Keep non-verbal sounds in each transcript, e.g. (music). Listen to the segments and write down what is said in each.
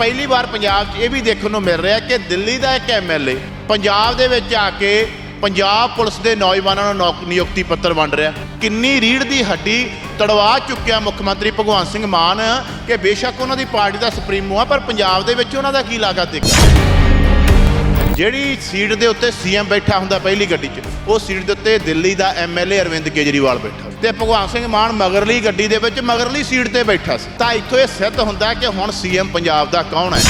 ਪਹਿਲੀ ਵਾਰ ਪੰਜਾਬ 'ਚ ਇਹ ਵੀ ਦੇਖਣ ਨੂੰ ਮਿਲ ਰਿਹਾ ਕਿ ਦਿੱਲੀ ਦਾ ਇੱਕ ਐਮਐਲਏ ਪੰਜਾਬ ਦੇ ਵਿੱਚ ਆ ਕੇ ਪੰਜਾਬ ਪੁਲਿਸ ਦੇ ਨੌਜਵਾਨਾਂ ਨੂੰ ਨੌਕ- ਨਿਯੁਕਤੀ ਪੱਤਰ ਵੰਡ ਰਿਹਾ। ਕਿੰਨੀ ਰੀੜ ਦੀ ਹੱਡੀ ਤੜਵਾ ਚੁੱਕਿਆ ਮੁੱਖ ਮੰਤਰੀ ਭਗਵੰਤ ਸਿੰਘ ਮਾਨ ਕਿ ਬੇਸ਼ੱਕ ਉਹਨਾਂ ਦੀ ਪਾਰਟੀ ਦਾ ਸੁਪਰੀਮੋ ਆ, ਪਰ ਪੰਜਾਬ ਦੇ ਵਿੱਚ ਉਹਨਾਂ ਦਾ ਕੀ ਲਾਗਾ ਦੇਖਿਆ? ਜਿਹੜੀ ਸੀਟ ਦੇ ਉੱਤੇ ਸੀਐਮ ਬੈਠਾ ਹੁੰਦਾ ਪਹਿਲੀ ਗੱਡੀ 'ਚ, ਉਹ ਸੀਟ ਦੇ ਉੱਤੇ ਦਿੱਲੀ ਦਾ ਐਮਐਲਏ ਅਰਵਿੰਦ ਕੇਜਰੀਵਾਲ ਬੈਠਾ। ਤੇ ਭਗਵੰਤ ਸਿੰਘ ਮਾਨ ਮਗਰਲੀ ਗੱਡੀ ਦੇ ਵਿੱਚ ਮਗਰਲੀ ਸੀਟ ਤੇ ਬੈਠਾ ਸੀ। ਤਾਂ ਇੱਥੋਂ ਇਹ ਸਿੱਧ ਹੁੰਦਾ ਕਿ ਹੁਣ ਸੀਐਮ ਪੰਜਾਬ ਦਾ ਕੌਣ ਹੈ?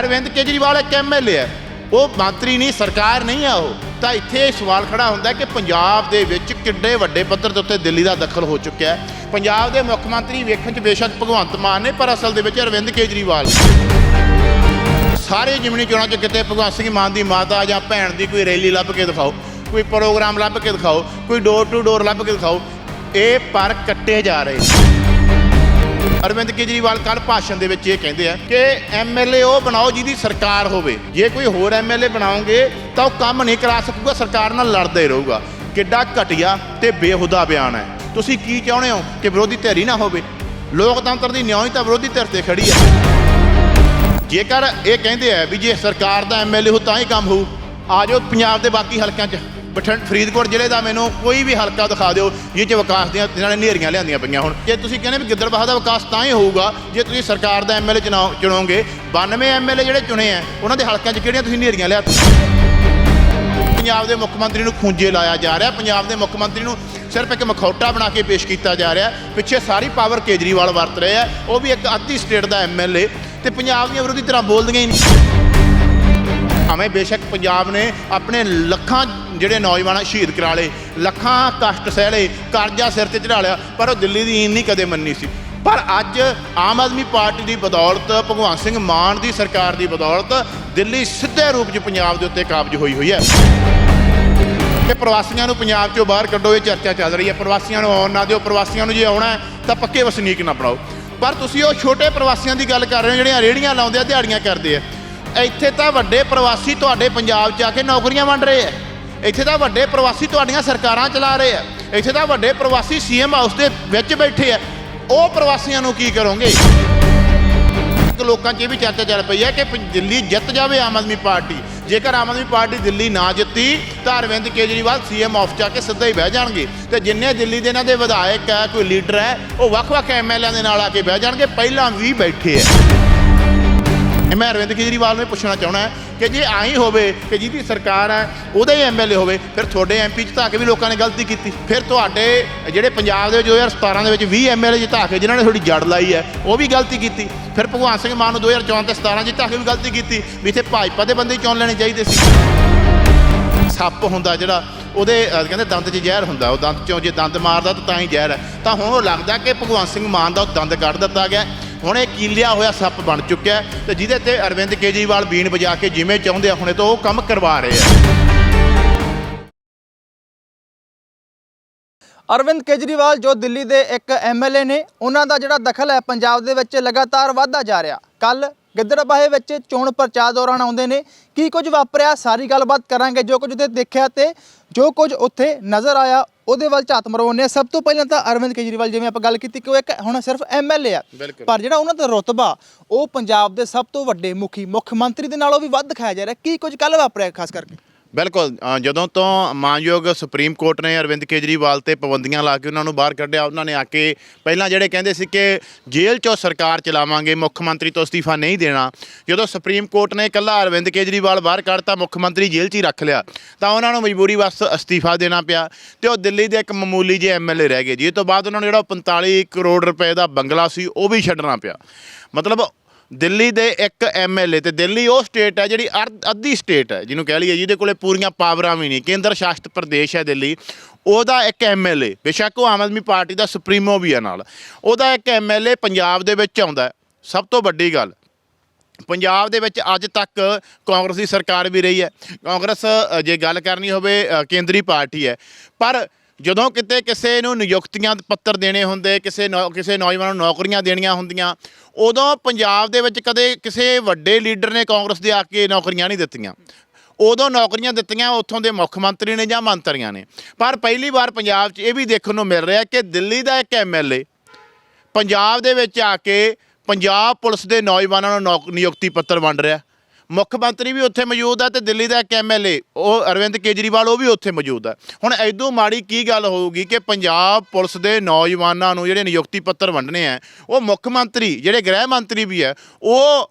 ਅਰਵਿੰਦ ਕੇਜਰੀਵਾਲ ਇੱਕ ਐਮਐਲਏ ਹੈ। ਉਹ ਮੰਤਰੀ ਨਹੀਂ, ਸਰਕਾਰ ਨਹੀਂ ਆ ਉਹ। ਤਾਂ ਇੱਥੇ ਇਹ ਸਵਾਲ ਖੜਾ ਹੁੰਦਾ ਕਿ ਪੰਜਾਬ ਦੇ ਵਿੱਚ ਕਿੱਡੇ ਵੱਡੇ ਪੱਧਰ ਦੇ ਉੱਤੇ ਦਿੱਲੀ ਦਾ ਦਖਲ ਹੋ ਚੁੱਕਿਆ ਹੈ? ਪੰਜਾਬ ਦੇ ਮੁੱਖ ਮੰਤਰੀ ਵੇਖਣ 'ਚ ਬੇਸ਼ੱਕ ਭਗਵੰਤ ਮਾਨ ਨੇ, ਪਰ ਅਸਲ ਦੇ ਵਿੱਚ ਅਰਵਿੰਦ ਕੇਜਰੀਵਾਲ ਸਾਰੇ ਜਿਮਨੀ ਚੋਣਾਂ 'ਚ ਕਿਤੇ ਭਗਵੰਤ ਸਿੰਘ ਮਾਨ ਦੀ ਮਾਤਾ ਜਾਂ ਭੈਣ ਦੀ ਕੋਈ ਰੈਲੀ ਲੱਭ ਕੇ ਦਿਖਾਓ, ਕੋਈ ਪ੍ਰੋਗਰਾਮ ਲੱਭ ਕੇ ਦਿਖਾਓ, ਕੋਈ ਡੋਰ ਟੂ ਡੋਰ ਲੱਭ ਕੇ ਦਿਖਾਓ, ਇਹ ਪਰ ਕੱਟੇ ਜਾ ਰਹੇ ਅਰਵਿੰਦ ਕੇਜਰੀਵਾਲ ਕੱਲ ਭਾਸ਼ਣ ਦੇ ਵਿੱਚ ਇਹ ਕਹਿੰਦੇ ਆ ਕਿ ਐਮਐਲਏ ਉਹ ਬਣਾਓ ਜਿਹਦੀ ਸਰਕਾਰ ਹੋਵੇ। ਜੇ ਕੋਈ ਹੋਰ ਐਮਐਲਏ ਬਣਾਓਗੇ ਤਾਂ ਉਹ ਕੰਮ ਨਹੀਂ ਕਰਾ ਸਕੂਗਾ, ਸਰਕਾਰ ਨਾਲ ਲੜਦਾ ਹੀ ਰਹੂਗਾ। ਕਿੱਡਾ ਘਟੀਆ ਤੇ ਬੇਹੁਦਾ ਬਿਆਨ ਹੈ। ਤੁਸੀਂ ਕੀ ਚਾਹੁੰਦੇ ਹੋ ਕਿ ਵਿਰੋਧੀ ਧਿਰ ਹੀ ਨਾ ਹੋਵੇ? ਲੋਕਤੰਤਰ ਦੀ ਨਿਆਂ ਹੀ ਤਾਂ ਵਿਰੋਧੀ ਧਿਰ ਤੇ ਖੜੀ ਹੈ। ਜੇਕਰ ਇਹ ਕਹਿੰਦੇ ਆ ਵੀ ਜੇ ਸਰਕਾਰ ਦਾ ਐਮਐਲਏ ਹੋ ਤਾਂ ਹੀ ਕੰਮ ਹੋਊ। ਆ ਜਾਓ ਪੰਜਾਬ ਦੇ ਬਾਕੀ ਹਲਕਿਆਂ 'ਚ। ਬਠਿੰਡ ਫਰੀਦਕੋਟ ਜ਼ਿਲ੍ਹੇ ਦਾ ਮੈਨੂੰ ਕੋਈ ਵੀ ਹਲਕਾ ਦਿਖਾ ਦਿਓ, ਜਿਹ 'ਚ ਵਿਕਾਸ ਦੀਆਂ ਇਹਨਾਂ ਨੇ ਨੇਰੀਆਂ ਲਿਆਂਦੀਆਂ ਪਈਆਂ ਹੁਣ। ਜੇ ਤੁਸੀਂ ਕਹਿੰਦੇ ਵੀ ਗਿੱਦੜਬਾਹਾ ਦਾ ਵਿਕਾਸ ਤਾਂ ਹੀ ਹੋਊਗਾ, ਜੇ ਤੁਸੀਂ ਸਰਕਾਰ ਦਾ ਐਮਐਲਏ ਚੁਣੋਗੇ 92 ਐਮਐਲਏ ਜਿਹੜੇ ਚੁਣੇ ਆ, ਉਹਨਾਂ ਦੇ ਹਲਕਿਆਂ 'ਚ ਕਿਹੜੀਆਂ ਤੁਸੀਂ ਨੇਰੀਆਂ ਲਿਆ ਪੰਜਾਬ ਦੇ ਮੁੱਖ ਮੰਤਰੀ ਨੂੰ ਖੂੰਜੇ ਲਾਇਆ ਜਾ ਰਿਹਾ, ਪੰਜਾਬ ਦੇ ਮੁੱਖ ਮੰਤਰੀ ਨੂੰ ਸਿਰਫ ਇੱਕ ਮਖੌਟਾ ਬਣਾ ਕੇ ਪੇਸ਼ ਕੀਤਾ ਜਾ ਰਿਹਾ, ਪਿੱਛੇ ਸਾਰੀ ਪਾਵਰ ਕੇਜਰੀਵਾਲ ਵਰਤ ਰਹੇ ਆ, ਉਹ ਵੀ ਇੱਕ ਅੱਧੀ ਸਟੇਟ ਦਾ ਐਮਐਲਏ ਤੇ ਪੰਜਾਬ ਦੀਆਂ ਵਿਰੋਧੀ ਤਰ੍ਹਾਂ ਬੋਲਦੀਆਂ ਹੀ ਨਹੀਂ। ਭਾਵੇਂ ਬੇਸ਼ੱਕ ਪੰਜਾਬ ਨੇ ਆਪਣੇ ਲੱਖਾਂ ਜਿਹੜੇ ਨੌਜਵਾਨ ਸ਼ਹੀਦ ਕਰਾ ਲਏ ਲੱਖਾਂ ਕਸ਼ਟ ਸਹਿ ਲਏ ਕਰਜ਼ਾ ਸਿਰ ਤੇ ਚੜਾ ਲਿਆ, ਪਰ ਉਹ ਦਿੱਲੀ ਦੀ ਈਨ ਨਹੀਂ ਕਦੇ ਮੰਨੀ ਸੀ। ਪਰ ਅੱਜ ਆਮ ਆਦਮੀ ਪਾਰਟੀ ਦੀ ਬਦੌਲਤ ਭਗਵੰਤ ਸਿੰਘ ਮਾਨ ਦੀ ਸਰਕਾਰ ਦੀ ਬਦੌਲਤ, ਦਿੱਲੀ ਸਿੱਧੇ ਰੂਪ 'ਚ ਪੰਜਾਬ ਦੇ ਉੱਤੇ ਕਾਬਜ ਹੋਈ ਹੋਈ ਹੈ। ਕਿ ਪ੍ਰਵਾਸੀਆਂ ਨੂੰ ਪੰਜਾਬ 'ਚੋਂ ਬਾਹਰ ਕੱਢੋ, ਇਹ ਚਰਚਾ ਚੱਲ ਰਹੀ ਹੈ। ਪ੍ਰਵਾਸੀਆਂ ਨੂੰ ਆਉਣ ਨਾ ਦਿਓ, ਪ੍ਰਵਾਸੀਆਂ ਨੂੰ ਜੇ ਆਉਣਾ ਤਾਂ ਪੱਕੇ ਵਸਨੀਕ ਨਾ ਬਣਾਓ। ਪਰ ਤੁਸੀਂ ਉਹ ਛੋਟੇ ਪ੍ਰਵਾਸੀਆਂ ਦੀ ਗੱਲ ਕਰ ਰਹੇ ਹੋ, ਜਿਹੜੀਆਂ ਰੇੜੀਆਂ ਲਾਉਂਦੇ ਆ, ਦਿਹਾੜੀਆਂ ਕਰਦੇ ਆ। ਇੱਥੇ ਤਾਂ ਵੱਡੇ ਪ੍ਰਵਾਸੀ ਤੁਹਾਡੇ ਪੰਜਾਬ 'ਚ ਆ ਕੇ ਨੌਕਰੀਆਂ ਵੰਡ ਰਹੇ ਆ। ਇੱਥੇ ਤਾਂ ਵੱਡੇ ਪ੍ਰਵਾਸੀ ਤੁਹਾਡੀਆਂ ਸਰਕਾਰਾਂ ਚਲਾ ਰਹੇ ਆ। ਇੱਥੇ ਤਾਂ ਵੱਡੇ ਪ੍ਰਵਾਸੀ ਸੀਐਮ ਹਾਊਸ ਦੇ ਵਿੱਚ ਬੈਠੇ ਆ। ਉਹ ਪ੍ਰਵਾਸੀਆਂ ਨੂੰ ਕੀ ਕਰੋਗੇ? ਇੱਕ ਲੋਕਾਂ 'ਚ ਇਹ ਵੀ ਚਰਚਾ ਚੱਲ ਪਈ ਹੈ ਕਿ ਪ- ਦਿੱਲੀ ਜਿੱਤ ਜਾਵੇ ਆਮ ਆਦਮੀ ਪਾਰਟੀ। ਜੇਕਰ ਆਮ ਆਦਮੀ ਪਾਰਟੀ ਦਿੱਲੀ ਨਾ ਜਿੱਤੀ, ਤਾਂ ਅਰਵਿੰਦ ਕੇਜਰੀਵਾਲ ਸੀਐਮ ਆਫ ਚ ਆ ਕੇ ਸਿੱਧਾ ਹੀ ਬਹਿ ਜਾਣਗੇ। ਤੇ ਜਿੰਨੇ ਦਿੱਲੀ ਦੇ ਇਹਨਾਂ ਦੇ ਵਿਧਾਇਕ ਹੈ, ਕੋਈ ਲੀਡਰ ਹੈ, ਉਹ ਵੱਖ-ਵੱਖ ਐਮਐਲਏ ਦੇ ਨਾਲ ਆ ਕੇ ਬਹਿ ਜਾਣਗੇ। ਪਹਿਲਾਂ ਵੀ ਬੈਠੇ ਹੈ। ਮੈਂ ਅਰਵਿੰਦ ਕੇਜਰੀਵਾਲ ਨੂੰ ਪੁੱਛਣਾ ਚਾਹਣਾ ਕਿ ਜੇ ਆਈ ਹੋਵੇ ਕਿ ਜਿਹਦੀ ਸਰਕਾਰ ਹੈ, ਉਹਦਾ ਹੀ ਐਮਐਲਏ ਹੋਵੇ, ਫਿਰ ਤੁਹਾਡੇ ਐਮਪੀ ਜਿਤਾ ਕੇ ਵੀ ਲੋਕਾਂ ਨੇ ਗਲਤੀ ਕੀਤੀ। ਫਿਰ ਤੁਹਾਡੇ ਜਿਹੜੇ ਪੰਜਾਬ ਦੇ 2017 ਦੇ ਵਿੱਚ 20 ਐਮਐਲਏ ਜਿਤਾ ਕੇ ਜਿਨ੍ਹਾਂ ਨੇ ਤੁਹਾਡੀ ਜੜ ਲਾਈ ਹੈ, ਉਹ ਵੀ ਗਲਤੀ ਕੀਤੀ। ਫਿਰ ਭਗਵੰਤ ਸਿੰਘ ਮਾਨ ਨੂੰ 2014 ਤੇ 17 ਜਿਤਾ ਕੇ ਵੀ ਗਲਤੀ ਕੀਤੀ, ਵੀ ਇੱਥੇ ਭਾਜਪਾ ਦੇ ਬੰਦੇ ਹੀ ਚੁਣ ਲੈਣੇ ਚਾਹੀਦੇ ਸੀ। ਸੱਪ ਹੁੰਦਾ ਜਿਹੜਾ, ਉਹਦੇ ਕਹਿੰਦੇ ਦੰਦ 'ਚ ਜ਼ਹਿਰ ਹੁੰਦਾ, ਉਹ ਦੰਦ 'ਚੋਂ ਜੇ ਦੰਦ ਮਾਰਦਾ ਤਾਂ ਤਾਂ ਹੀ ਜ਼ਹਿਰ ਹੈ। ਤਾਂ ਹੁਣ ਉਹ ਲੱਗਦਾ ਕਿ ਭਗਵੰਤ ਸਿੰਘ ਮਾਨ ਦਾ ਉਹ ਦੰਦ ਕੱਢ ਦਿੱਤਾ ਗਿਆ। ਹੁਣ ਇਹ ਕੀਲਿਆ ਹੋਇਆ ਸੱਪ ਬਣ ਚੁੱਕਿਆ ਤੇ ਜਿਹਦੇ ਤੇ ਅਰਵਿੰਦ ਕੇਜਰੀਵਾਲ ਬੀਨ ਵਜਾ ਕੇ ਜਿਵੇਂ ਚਾਹੁੰਦੇ ਆ, ਹੁਣੇ ਤੋਂ ਉਹ ਕੰਮ ਕਰਵਾ ਰਹੇ ਆ। ਅਰਵਿੰਦ ਕੇਜਰੀਵਾਲ ਜੋ ਦਿੱਲੀ ਦੇ ਇੱਕ ਐਮਐਲਏ ਨੇ, ਉਹਨਾਂ ਦਾ ਜਿਹੜਾ ਦਖਲ ਹੈ, ਪੰਜਾਬ ਦੇ ਵਿੱਚ ਲਗਾਤਾਰ ਵਧਦਾ ਜਾ ਰਿਹਾ। ਕੱਲ ਗਿੱਦੜਬਾਹੇ ਵਿੱਚ ਚੋਣ ਪ੍ਰਚਾਰ ਦੌਰਾਨ ਆਉਂਦੇ ਨੇ। ਕੀ ਕੁਝ ਵਾਪਰਿਆ? ਸਾਰੀ ਗੱਲਬਾਤ ਕਰਾਂਗੇ। ਜੋ ਕੁਝ ਉੱਥੇ ਦੇਖਿਆ ਤੇ ਜੋ ਕੁਝ ਉੱਥੇ ਨਜ਼ਰ ਆਇਆ ਉਹਦੇ ਵੱਲ ਝਾਤ ਮਰਵਾਉਂਦੇ ਹਾਂ ਸਭ ਤੋਂ ਪਹਿਲਾਂ ਤਾਂ ਅਰਵਿੰਦ ਕੇਜਰੀਵਾਲ ਜਿਵੇਂ ਆਪਾਂ ਗੱਲ ਕੀਤੀ ਕਿ ਉਹ ਇੱਕ ਹੁਣ ਸਿਰਫ ਐਮਐਲਏ ਆ। ਪਰ ਜਿਹੜਾ ਉਹਨਾਂ ਦਾ ਰੁਤਬਾ ਉਹ ਪੰਜਾਬ ਦੇ ਸਭ ਤੋਂ ਵੱਡੇ ਮੁਖੀ ਮੁੱਖ ਮੰਤਰੀ ਦੇ ਨਾਲੋਂ ਵੀ ਵੱਧ ਦਿਖਾਇਆ ਜਾ ਰਿਹਾ। ਕੀ ਕੁਝ ਕੱਲ ਵਾਪਰਿਆ ਖਾਸ ਕਰਕੇ? ਬਿਲਕੁਲ ਅ, ਜਦੋਂ ਤੋਂ ਮਾਨਯੋਗ ਸੁਪਰੀਮ ਕੋਰਟ ਨੇ ਅਰਵਿੰਦ ਕੇਜਰੀਵਾਲ ਤੇ ਪਾਬੰਦੀਆਂ ਲਾ ਕੇ ਉਹਨਾਂ ਨੂੰ ਬਾਹਰ ਕੱਢਿਆ ਉਹਨਾਂ ਨੇ ਆ ਕੇ ਪਹਿਲਾਂ ਜਿਹੜੇ ਕਹਿੰਦੇ ਸੀ ਕਿ ਜੇਲ੍ਹ 'ਚੋਂ ਸਰਕਾਰ ਚਲਾਵਾਂਗੇ ਮੁੱਖ ਮੰਤਰੀ ਤੋਂ ਅਸਤੀਫਾ ਨਹੀਂ ਦੇਣਾ। ਜਦੋਂ ਸੁਪਰੀਮ ਕੋਰਟ ਨੇ ਇਕੱਲਾ ਅਰਵਿੰਦ ਕੇਜਰੀਵਾਲ ਬਾਹਰ ਕੱਢਤਾ ਮੁੱਖ ਮੰਤਰੀ ਜੇਲ੍ਹ 'ਚ ਹੀ ਰੱਖ ਲਿਆ ਤਾਂ ਉਹਨਾਂ ਨੂੰ ਮਜਬੂਰੀ ਵਾਸਤੇ ਅਸਤੀਫਾ ਦੇਣਾ ਪਿਆ ਤੇ ਉਹ ਦਿੱਲੀ ਦੇ ਇੱਕ ਮਾਮੂਲੀ ਜਿਹੇ ਐਮਐਲਏ ਰਹਿ ਗਏ ਜੀ। ਇਹ ਤੋਂ ਬਾਅਦ ਉਹਨਾਂ ਨੂੰ ਜਿਹੜਾ 45 ਕਰੋੜ ਰੁਪਏ ਦਾ ਬੰਗਲਾ ਸੀ ਉਹ ਵੀ ਛੱਡਣਾ ਪਿਆ। ਮਤਲਬ ਦਿੱਲੀ ਦੇ ਇੱਕ ਐਮਐਲਏ ਤੇ ਦਿੱਲੀ ਉਹ ਸਟੇਟ ਹੈ ਜਿਹੜੀ ਅਰਧ- ਅੱਧੀ ਸਟੇਟ ਹੈ ਜਿਹਨੂੰ ਕਹਿ ਲਈਏ ਜਿਹਦੇ ਕੋਲੇ ਪੂਰੀਆਂ ਪਾਵਰਾਂ ਵੀ ਨਹੀਂ। ਕੇਂਦਰ ਸ਼ਾਸਿਤ ਪ੍ਰਦੇਸ਼ ਹੈ ਦਿੱਲੀ। ਉਹਦਾ ਇੱਕ ਐਮਐਲਏ ਬੇਸ਼ੱਕ ਉਹ ਆਮ ਆਦਮੀ ਪਾਰਟੀ ਦਾ ਸੁਪਰੀਮੋ ਵੀ ਹੈ ਨਾਲ। ਉਹਦਾ ਇੱਕ ਐਮਐਲਏ ਪੰਜਾਬ ਦੇ ਵਿੱਚ ਆਉਂਦਾ ਹੈ। ਸਭ ਤੋਂ ਵੱਡੀ ਗੱਲ ਪੰਜਾਬ ਦੇ ਵਿੱਚ ਅੱਜ ਤੱਕ ਕਾਂਗਰਸ ਦੀ ਸਰਕਾਰ ਵੀ ਰਹੀ ਹੈ। ਕਾਂਗਰਸ ਅ, ਜੇ ਗੱਲ ਕਰਨੀ ਹੋਵੇ ਅ, ਕੇਂਦਰੀ ਪਾਰਟੀ ਹੈ। ਪਰ ਜਦੋਂ ਕਿਤੇ ਕਿਸੇ ਨੂੰ ਨਿਯੁਕਤੀਆਂ ਦੇ ਪੱਤਰ ਦੇਣੇ ਹੁੰਦੇ, ਕਿਸੇ ਨੌ- ਕਿਸੇ ਨੌਜਵਾਨ ਨੂੰ ਨੌਕਰੀਆਂ ਦੇਣੀਆਂ ਹੁੰਦੀਆਂ, ਉਦੋਂ ਪੰਜਾਬ ਦੇ ਵਿੱਚ ਕਦੇ ਕਿਸੇ ਵੱਡੇ ਲੀਡਰ ਨੇ ਕਾਂਗਰਸ ਦੇ ਆ ਕੇ ਨੌਕਰੀਆਂ ਨਹੀਂ ਦਿੱਤੀਆਂ। ਉਦੋਂ ਨੌਕਰੀਆਂ ਦਿੱਤੀਆਂ ਉੱਥੋਂ ਦੇ ਮੁੱਖ ਮੰਤਰੀ ਨੇ ਜਾਂ ਮੰਤਰੀਆਂ ਨੇ। ਪਰ ਪਹਿਲੀ ਵਾਰ ਪੰਜਾਬ 'ਚ ਇਹ ਵੀ ਦੇਖਣ ਨੂੰ ਮਿਲ ਰਿਹਾ ਕਿ ਦਿੱਲੀ ਦਾ ਇੱਕ ਐਮਐਲਏ ਪੰਜਾਬ ਦੇ ਵਿੱਚ ਆ ਕੇ ਪੰਜਾਬ ਪੁਲਿਸ ਦੇ ਨੌਜਵਾਨਾਂ ਨੂੰ ਨੌਕ- ਨਿਯੁਕਤੀ ਪੱਤਰ ਵੰਡ ਰਿਹਾ। ਮੁੱਖ ਮੰਤਰੀ ਵੀ ਉੱਥੇ ਮੌਜੂਦ ਹੈ ਤੇ ਦਿੱਲੀ ਦਾ ਇੱਕ ਐਮਐਲਏ ਉਹ ਅਰਵਿੰਦ ਕੇਜਰੀਵਾਲ, ਉਹ ਵੀ ਉੱਥੇ ਮੌਜੂਦ ਹੈ ਹੁਣ ਐਦੋਂ ਮਾੜੀ ਕੀ ਗੱਲ ਹੋਊਗੀ ਕਿ ਪੰਜਾਬ ਪੁਲਿਸ ਦੇ ਨੌਜਵਾਨਾਂ ਨੂੰ ਜਿਹੜੇ ਨਿਯੁਕਤੀ ਪੱਤਰ ਵੰਡਣੇ ਆ, ਉਹ ਮੁੱਖ ਮੰਤਰੀ, ਜਿਹੜੇ ਗ੍ਰਹਿ ਮੰਤਰੀ ਵੀ ਹੈ ਉਹ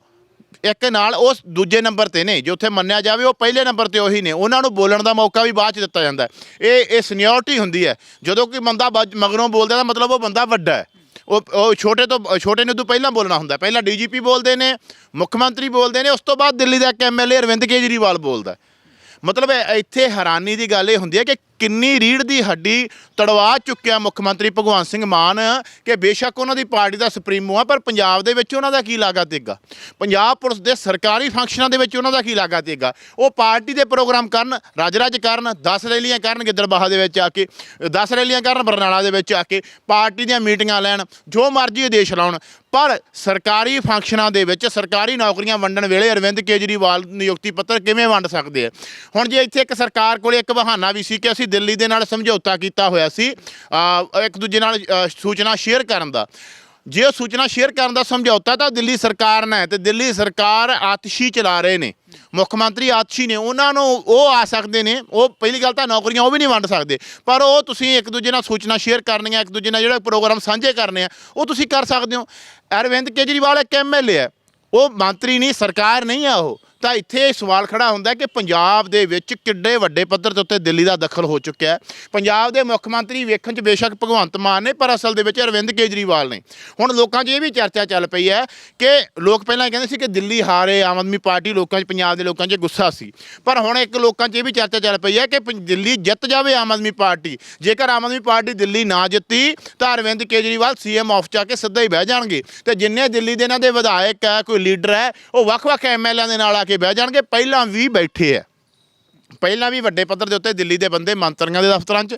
ਇੱਕ ਨਾਲ ਉਸ ਦੂਜੇ ਨੰਬਰ ਤੇ ਨੇ, ਜੇ ਉੱਥੇ ਮੰਨਿਆ ਜਾਵੇ ਉਹ ਪਹਿਲੇ ਨੰਬਰ ਤੇ ਉਹੀ ਨੇ। ਉਹਨਾਂ ਨੂੰ ਬੋਲਣ ਦਾ ਮੌਕਾ ਵੀ ਬਾਅਦ ਚ ਦਿੱਤਾ ਜਾਂਦਾ। ਹੈ। ਇਹ ਇਹ ਸੀਨੀਅਰਟੀ ਹੁੰਦੀ ਹੈ। ਜਦੋਂ ਕੋਈ ਬੰਦਾ ਬਾਅਦ ਮਗਰੋਂ ਬੋਲਦਾ ਤਾਂ ਮਤਲਬ ਉਹ ਬੰਦਾ ਵੱਡਾ ਹੈ। ਉਹ ਉਹ ਛੋਟੇ ਤੋਂ, ਛੋਟੇ ਨੂੰ ਤੋਂ ਪਹਿਲਾਂ ਬੋਲਣਾ ਹੁੰਦਾ ਹੈ। ਪਹਿਲਾਂ ਡੀਜੀਪੀ ਬੋਲਦੇ ਨੇ, ਮੁੱਖ ਮੰਤਰੀ ਬੋਲਦੇ ਨੇ, ਉਸ ਤੋਂ ਬਾਅਦ ਦਿੱਲੀ ਦਾ ਇੱਕ ਐਮਐਲਏ ਅਰਵਿੰਦ ਕੇਜਰੀਵਾਲ ਬੋਲਦਾ ਮਤਲਬ ਇਹ- ਇੱਥੇ ਹੈਰਾਨੀ ਦੀ ਗੱਲ ਇਹ ਹੁੰਦੀ ਹੈ ਕਿ ਕਿੰਨੀ ਰੀੜ ਦੀ ਹੱਡੀ ਤੜਵਾ ਚੁੱਕਿਆ ਮੁੱਖ ਮੰਤਰੀ ਭਗਵੰਤ ਸਿੰਘ ਮਾਨ, ਕਿ ਬੇਸ਼ੱਕ ਉਹਨਾਂ ਦੀ ਪਾਰਟੀ ਦਾ ਸੁਪਰੀਮੋ ਆ, ਪਰ ਪੰਜਾਬ ਦੇ ਵਿੱਚ ਉਹਨਾਂ ਦਾ ਕੀ ਲਾਗਾ ਤੇਗਾ? ਪੰਜਾਬ ਪੁਲਿਸ ਦੇ ਸਰਕਾਰੀ ਫੰਕਸ਼ਨਾਂ ਦੇ ਵਿੱਚ ਉਹਨਾਂ ਦਾ ਕੀ ਲਾਗਾ ਤੇਗਾ? ਉਹ ਪਾਰਟੀ ਦੇ ਪ੍ਰੋਗਰਾਮ ਕਰਨ ਰਾਜ ਰਾਜ ਕਰਨ 10 ਰੈਲੀਆਂ ਕਰਨ ਗਿੱਦੜਬਾਹਾ ਦੇ ਵਿੱਚ ਆ ਕੇ 10 ਰੈਲੀਆਂ ਕਰਨ ਬਰਨਾਲਾ ਦੇ ਵਿੱਚ ਆ ਕੇ ਪਾਰਟੀ ਦੀਆਂ ਮੀਟਿੰਗਾਂ ਲੈਣ, ਜੋ ਮਰਜ਼ੀ ਆਦੇਸ਼ ਲਾਉਣ। ਪਰ ਸਰਕਾਰੀ ਫੰਕਸ਼ਨਾਂ ਦੇ ਵਿੱਚ ਸਰਕਾਰੀ ਨੌਕਰੀਆਂ ਵੰਡਣ ਵੇਲੇ ਅਰਵਿੰਦ ਕੇਜਰੀਵਾਲ ਨਿਯੁਕਤੀ ਪੱਤਰ ਕਿਵੇਂ ਵੰਡ ਸਕਦੇ ਆ? ਹੁਣ ਜੇ ਇੱਥੇ ਇੱਕ ਸਰਕਾਰ ਕੋਲੇ ਇੱਕ ਬਹਾਨਾ ਵੀ ਸੀ ਕਿ ਅਸੀਂ ਦਿੱਲੀ ਦੇ ਨਾਲ ਸਮਝੌਤਾ ਕੀਤਾ ਹੋਇਆ ਸੀ ਇੱਕ ਦੂਜੇ ਨਾਲ ਸੂਚਨਾ ਸ਼ੇਅਰ ਕਰਨ ਦਾ। ਜੇ ਉਹ ਸੂਚਨਾ ਸ਼ੇਅਰ ਕਰਨ ਦਾ ਸਮਝੌਤਾ ਤਾਂ ਦਿੱਲੀ ਸਰਕਾਰ ਨਾਲ ਹੈ ਤੇ ਦਿੱਲੀ ਸਰਕਾਰ ਆਤਸ਼ੀ ਚਲਾ ਰਹੇ ਨੇ। ਮੁੱਖ ਮੰਤਰੀ ਆਤਸ਼ੀ ਨੇ, ਉਹਨਾਂ ਨੂੰ ਉਹ ਆ ਸਕਦੇ ਨੇ, ਉਹ ਪਹਿਲੀ ਗੱਲ ਤਾਂ ਨੌਕਰੀਆਂ ਉਹ ਵੀ ਨਹੀਂ ਵੰਡ ਸਕਦੇ, ਪਰ ਉਹ ਤੁਸੀਂ ਇੱਕ ਦੂਜੇ ਨਾਲ ਸੂਚਨਾ ਸ਼ੇਅਰ ਕਰਨੀਆਂ, ਇੱਕ ਦੂਜੇ ਨਾਲ ਜਿਹੜਾ ਪ੍ਰੋਗਰਾਮ ਸਾਂਝੇ ਕਰਨੇ ਆ, ਉਹ ਤੁਸੀਂ ਕਰ ਸਕਦੇ ਹੋ। ਅਰਵਿੰਦ ਕੇਜਰੀਵਾਲ ਇੱਕ ਐਮਐਲਏ ਹੈ, ਉਹ ਮੰਤਰੀ ਨਹੀਂ, ਸਰਕਾਰ ਨਹੀਂ ਆ ਉਹ। ਤਾਂ ਇੱਥੇ ਇਹ ਸਵਾਲ ਖੜਾ ਹੁੰਦਾ ਕਿ ਪੰਜਾਬ ਦੇ ਵਿੱਚ ਕਿੱਡੇ ਵੱਡੇ ਪੱਧਰ ਦੇ ਉੱਤੇ ਦਿੱਲੀ ਦਾ ਦਖਲ ਹੋ ਚੁੱਕਿਆ ਹੈ। ਪੰਜਾਬ ਦੇ ਮੁੱਖ ਮੰਤਰੀ ਵੇਖਣ 'ਚ ਬੇਸ਼ੱਕ ਭਗਵੰਤ ਮਾਨ ਨੇ, ਪਰ ਅਸਲ ਦੇ ਵਿੱਚ ਅਰਵਿੰਦ ਕੇਜਰੀਵਾਲ ਨੇ। ਹੁਣ ਲੋਕਾਂ 'ਚ ਇਹ ਵੀ ਚਰਚਾ ਚੱਲ ਪਈ ਹੈ ਕਿ ਲੋਕ ਪਹਿਲਾਂ ਕਹਿੰਦੇ ਸੀ ਕਿ ਦਿੱਲੀ ਹਾਰੇ ਆਮ ਆਦਮੀ ਪਾਰਟੀ ਲੋਕਾਂ 'ਚ, ਪੰਜਾਬ ਦੇ ਲੋਕਾਂ 'ਚ ਗੁੱਸਾ ਸੀ। ਪਰ ਹੁਣ ਇੱਕ ਲੋਕਾਂ 'ਚ ਇਹ ਵੀ ਚਰਚਾ ਚੱਲ ਪਈ ਹੈ ਕਿ ਪੰ- ਦਿੱਲੀ ਜਿੱਤ ਜਾਵੇ ਆਮ ਆਦਮੀ ਪਾਰਟੀ। ਜੇਕਰ ਆਮ ਆਦਮੀ ਪਾਰਟੀ ਦਿੱਲੀ ਨਾ ਜਿੱਤੀ, ਤਾਂ ਅਰਵਿੰਦ ਕੇਜਰੀਵਾਲ ਸੀਐਮ ਆਫ 'ਚ ਆ ਕੇ ਸਿੱਧਾ ਹੀ ਬਹਿ ਜਾਣਗੇ। ਤੇ ਜਿੰਨੇ ਦਿੱਲੀ ਦੇ ਇਹਨਾਂ ਦੇ ਵਿਧਾਇਕ ਹੈ, ਕੋਈ ਲੀਡਰ ਹੈ, ਉਹ ਵੱਖ-ਵੱਖ ਐਮਐਲਏ ਦੇ ਨਾਲ ਆ ਕੇ ਬਹਿ ਜਾਣਗੇ। ਪਹਿਲਾਂ ਵੀ ਬੈਠੇ ਆ। ਪਹਿਲਾਂ ਵੀ ਵੱਡੇ ਪੱਧਰ ਦੇ ਉੱਤੇ ਦਿੱਲੀ ਦੇ ਬੰਦੇ ਮੰਤਰੀਆਂ ਦੇ ਦਫ਼ਤਰਾਂ 'ਚ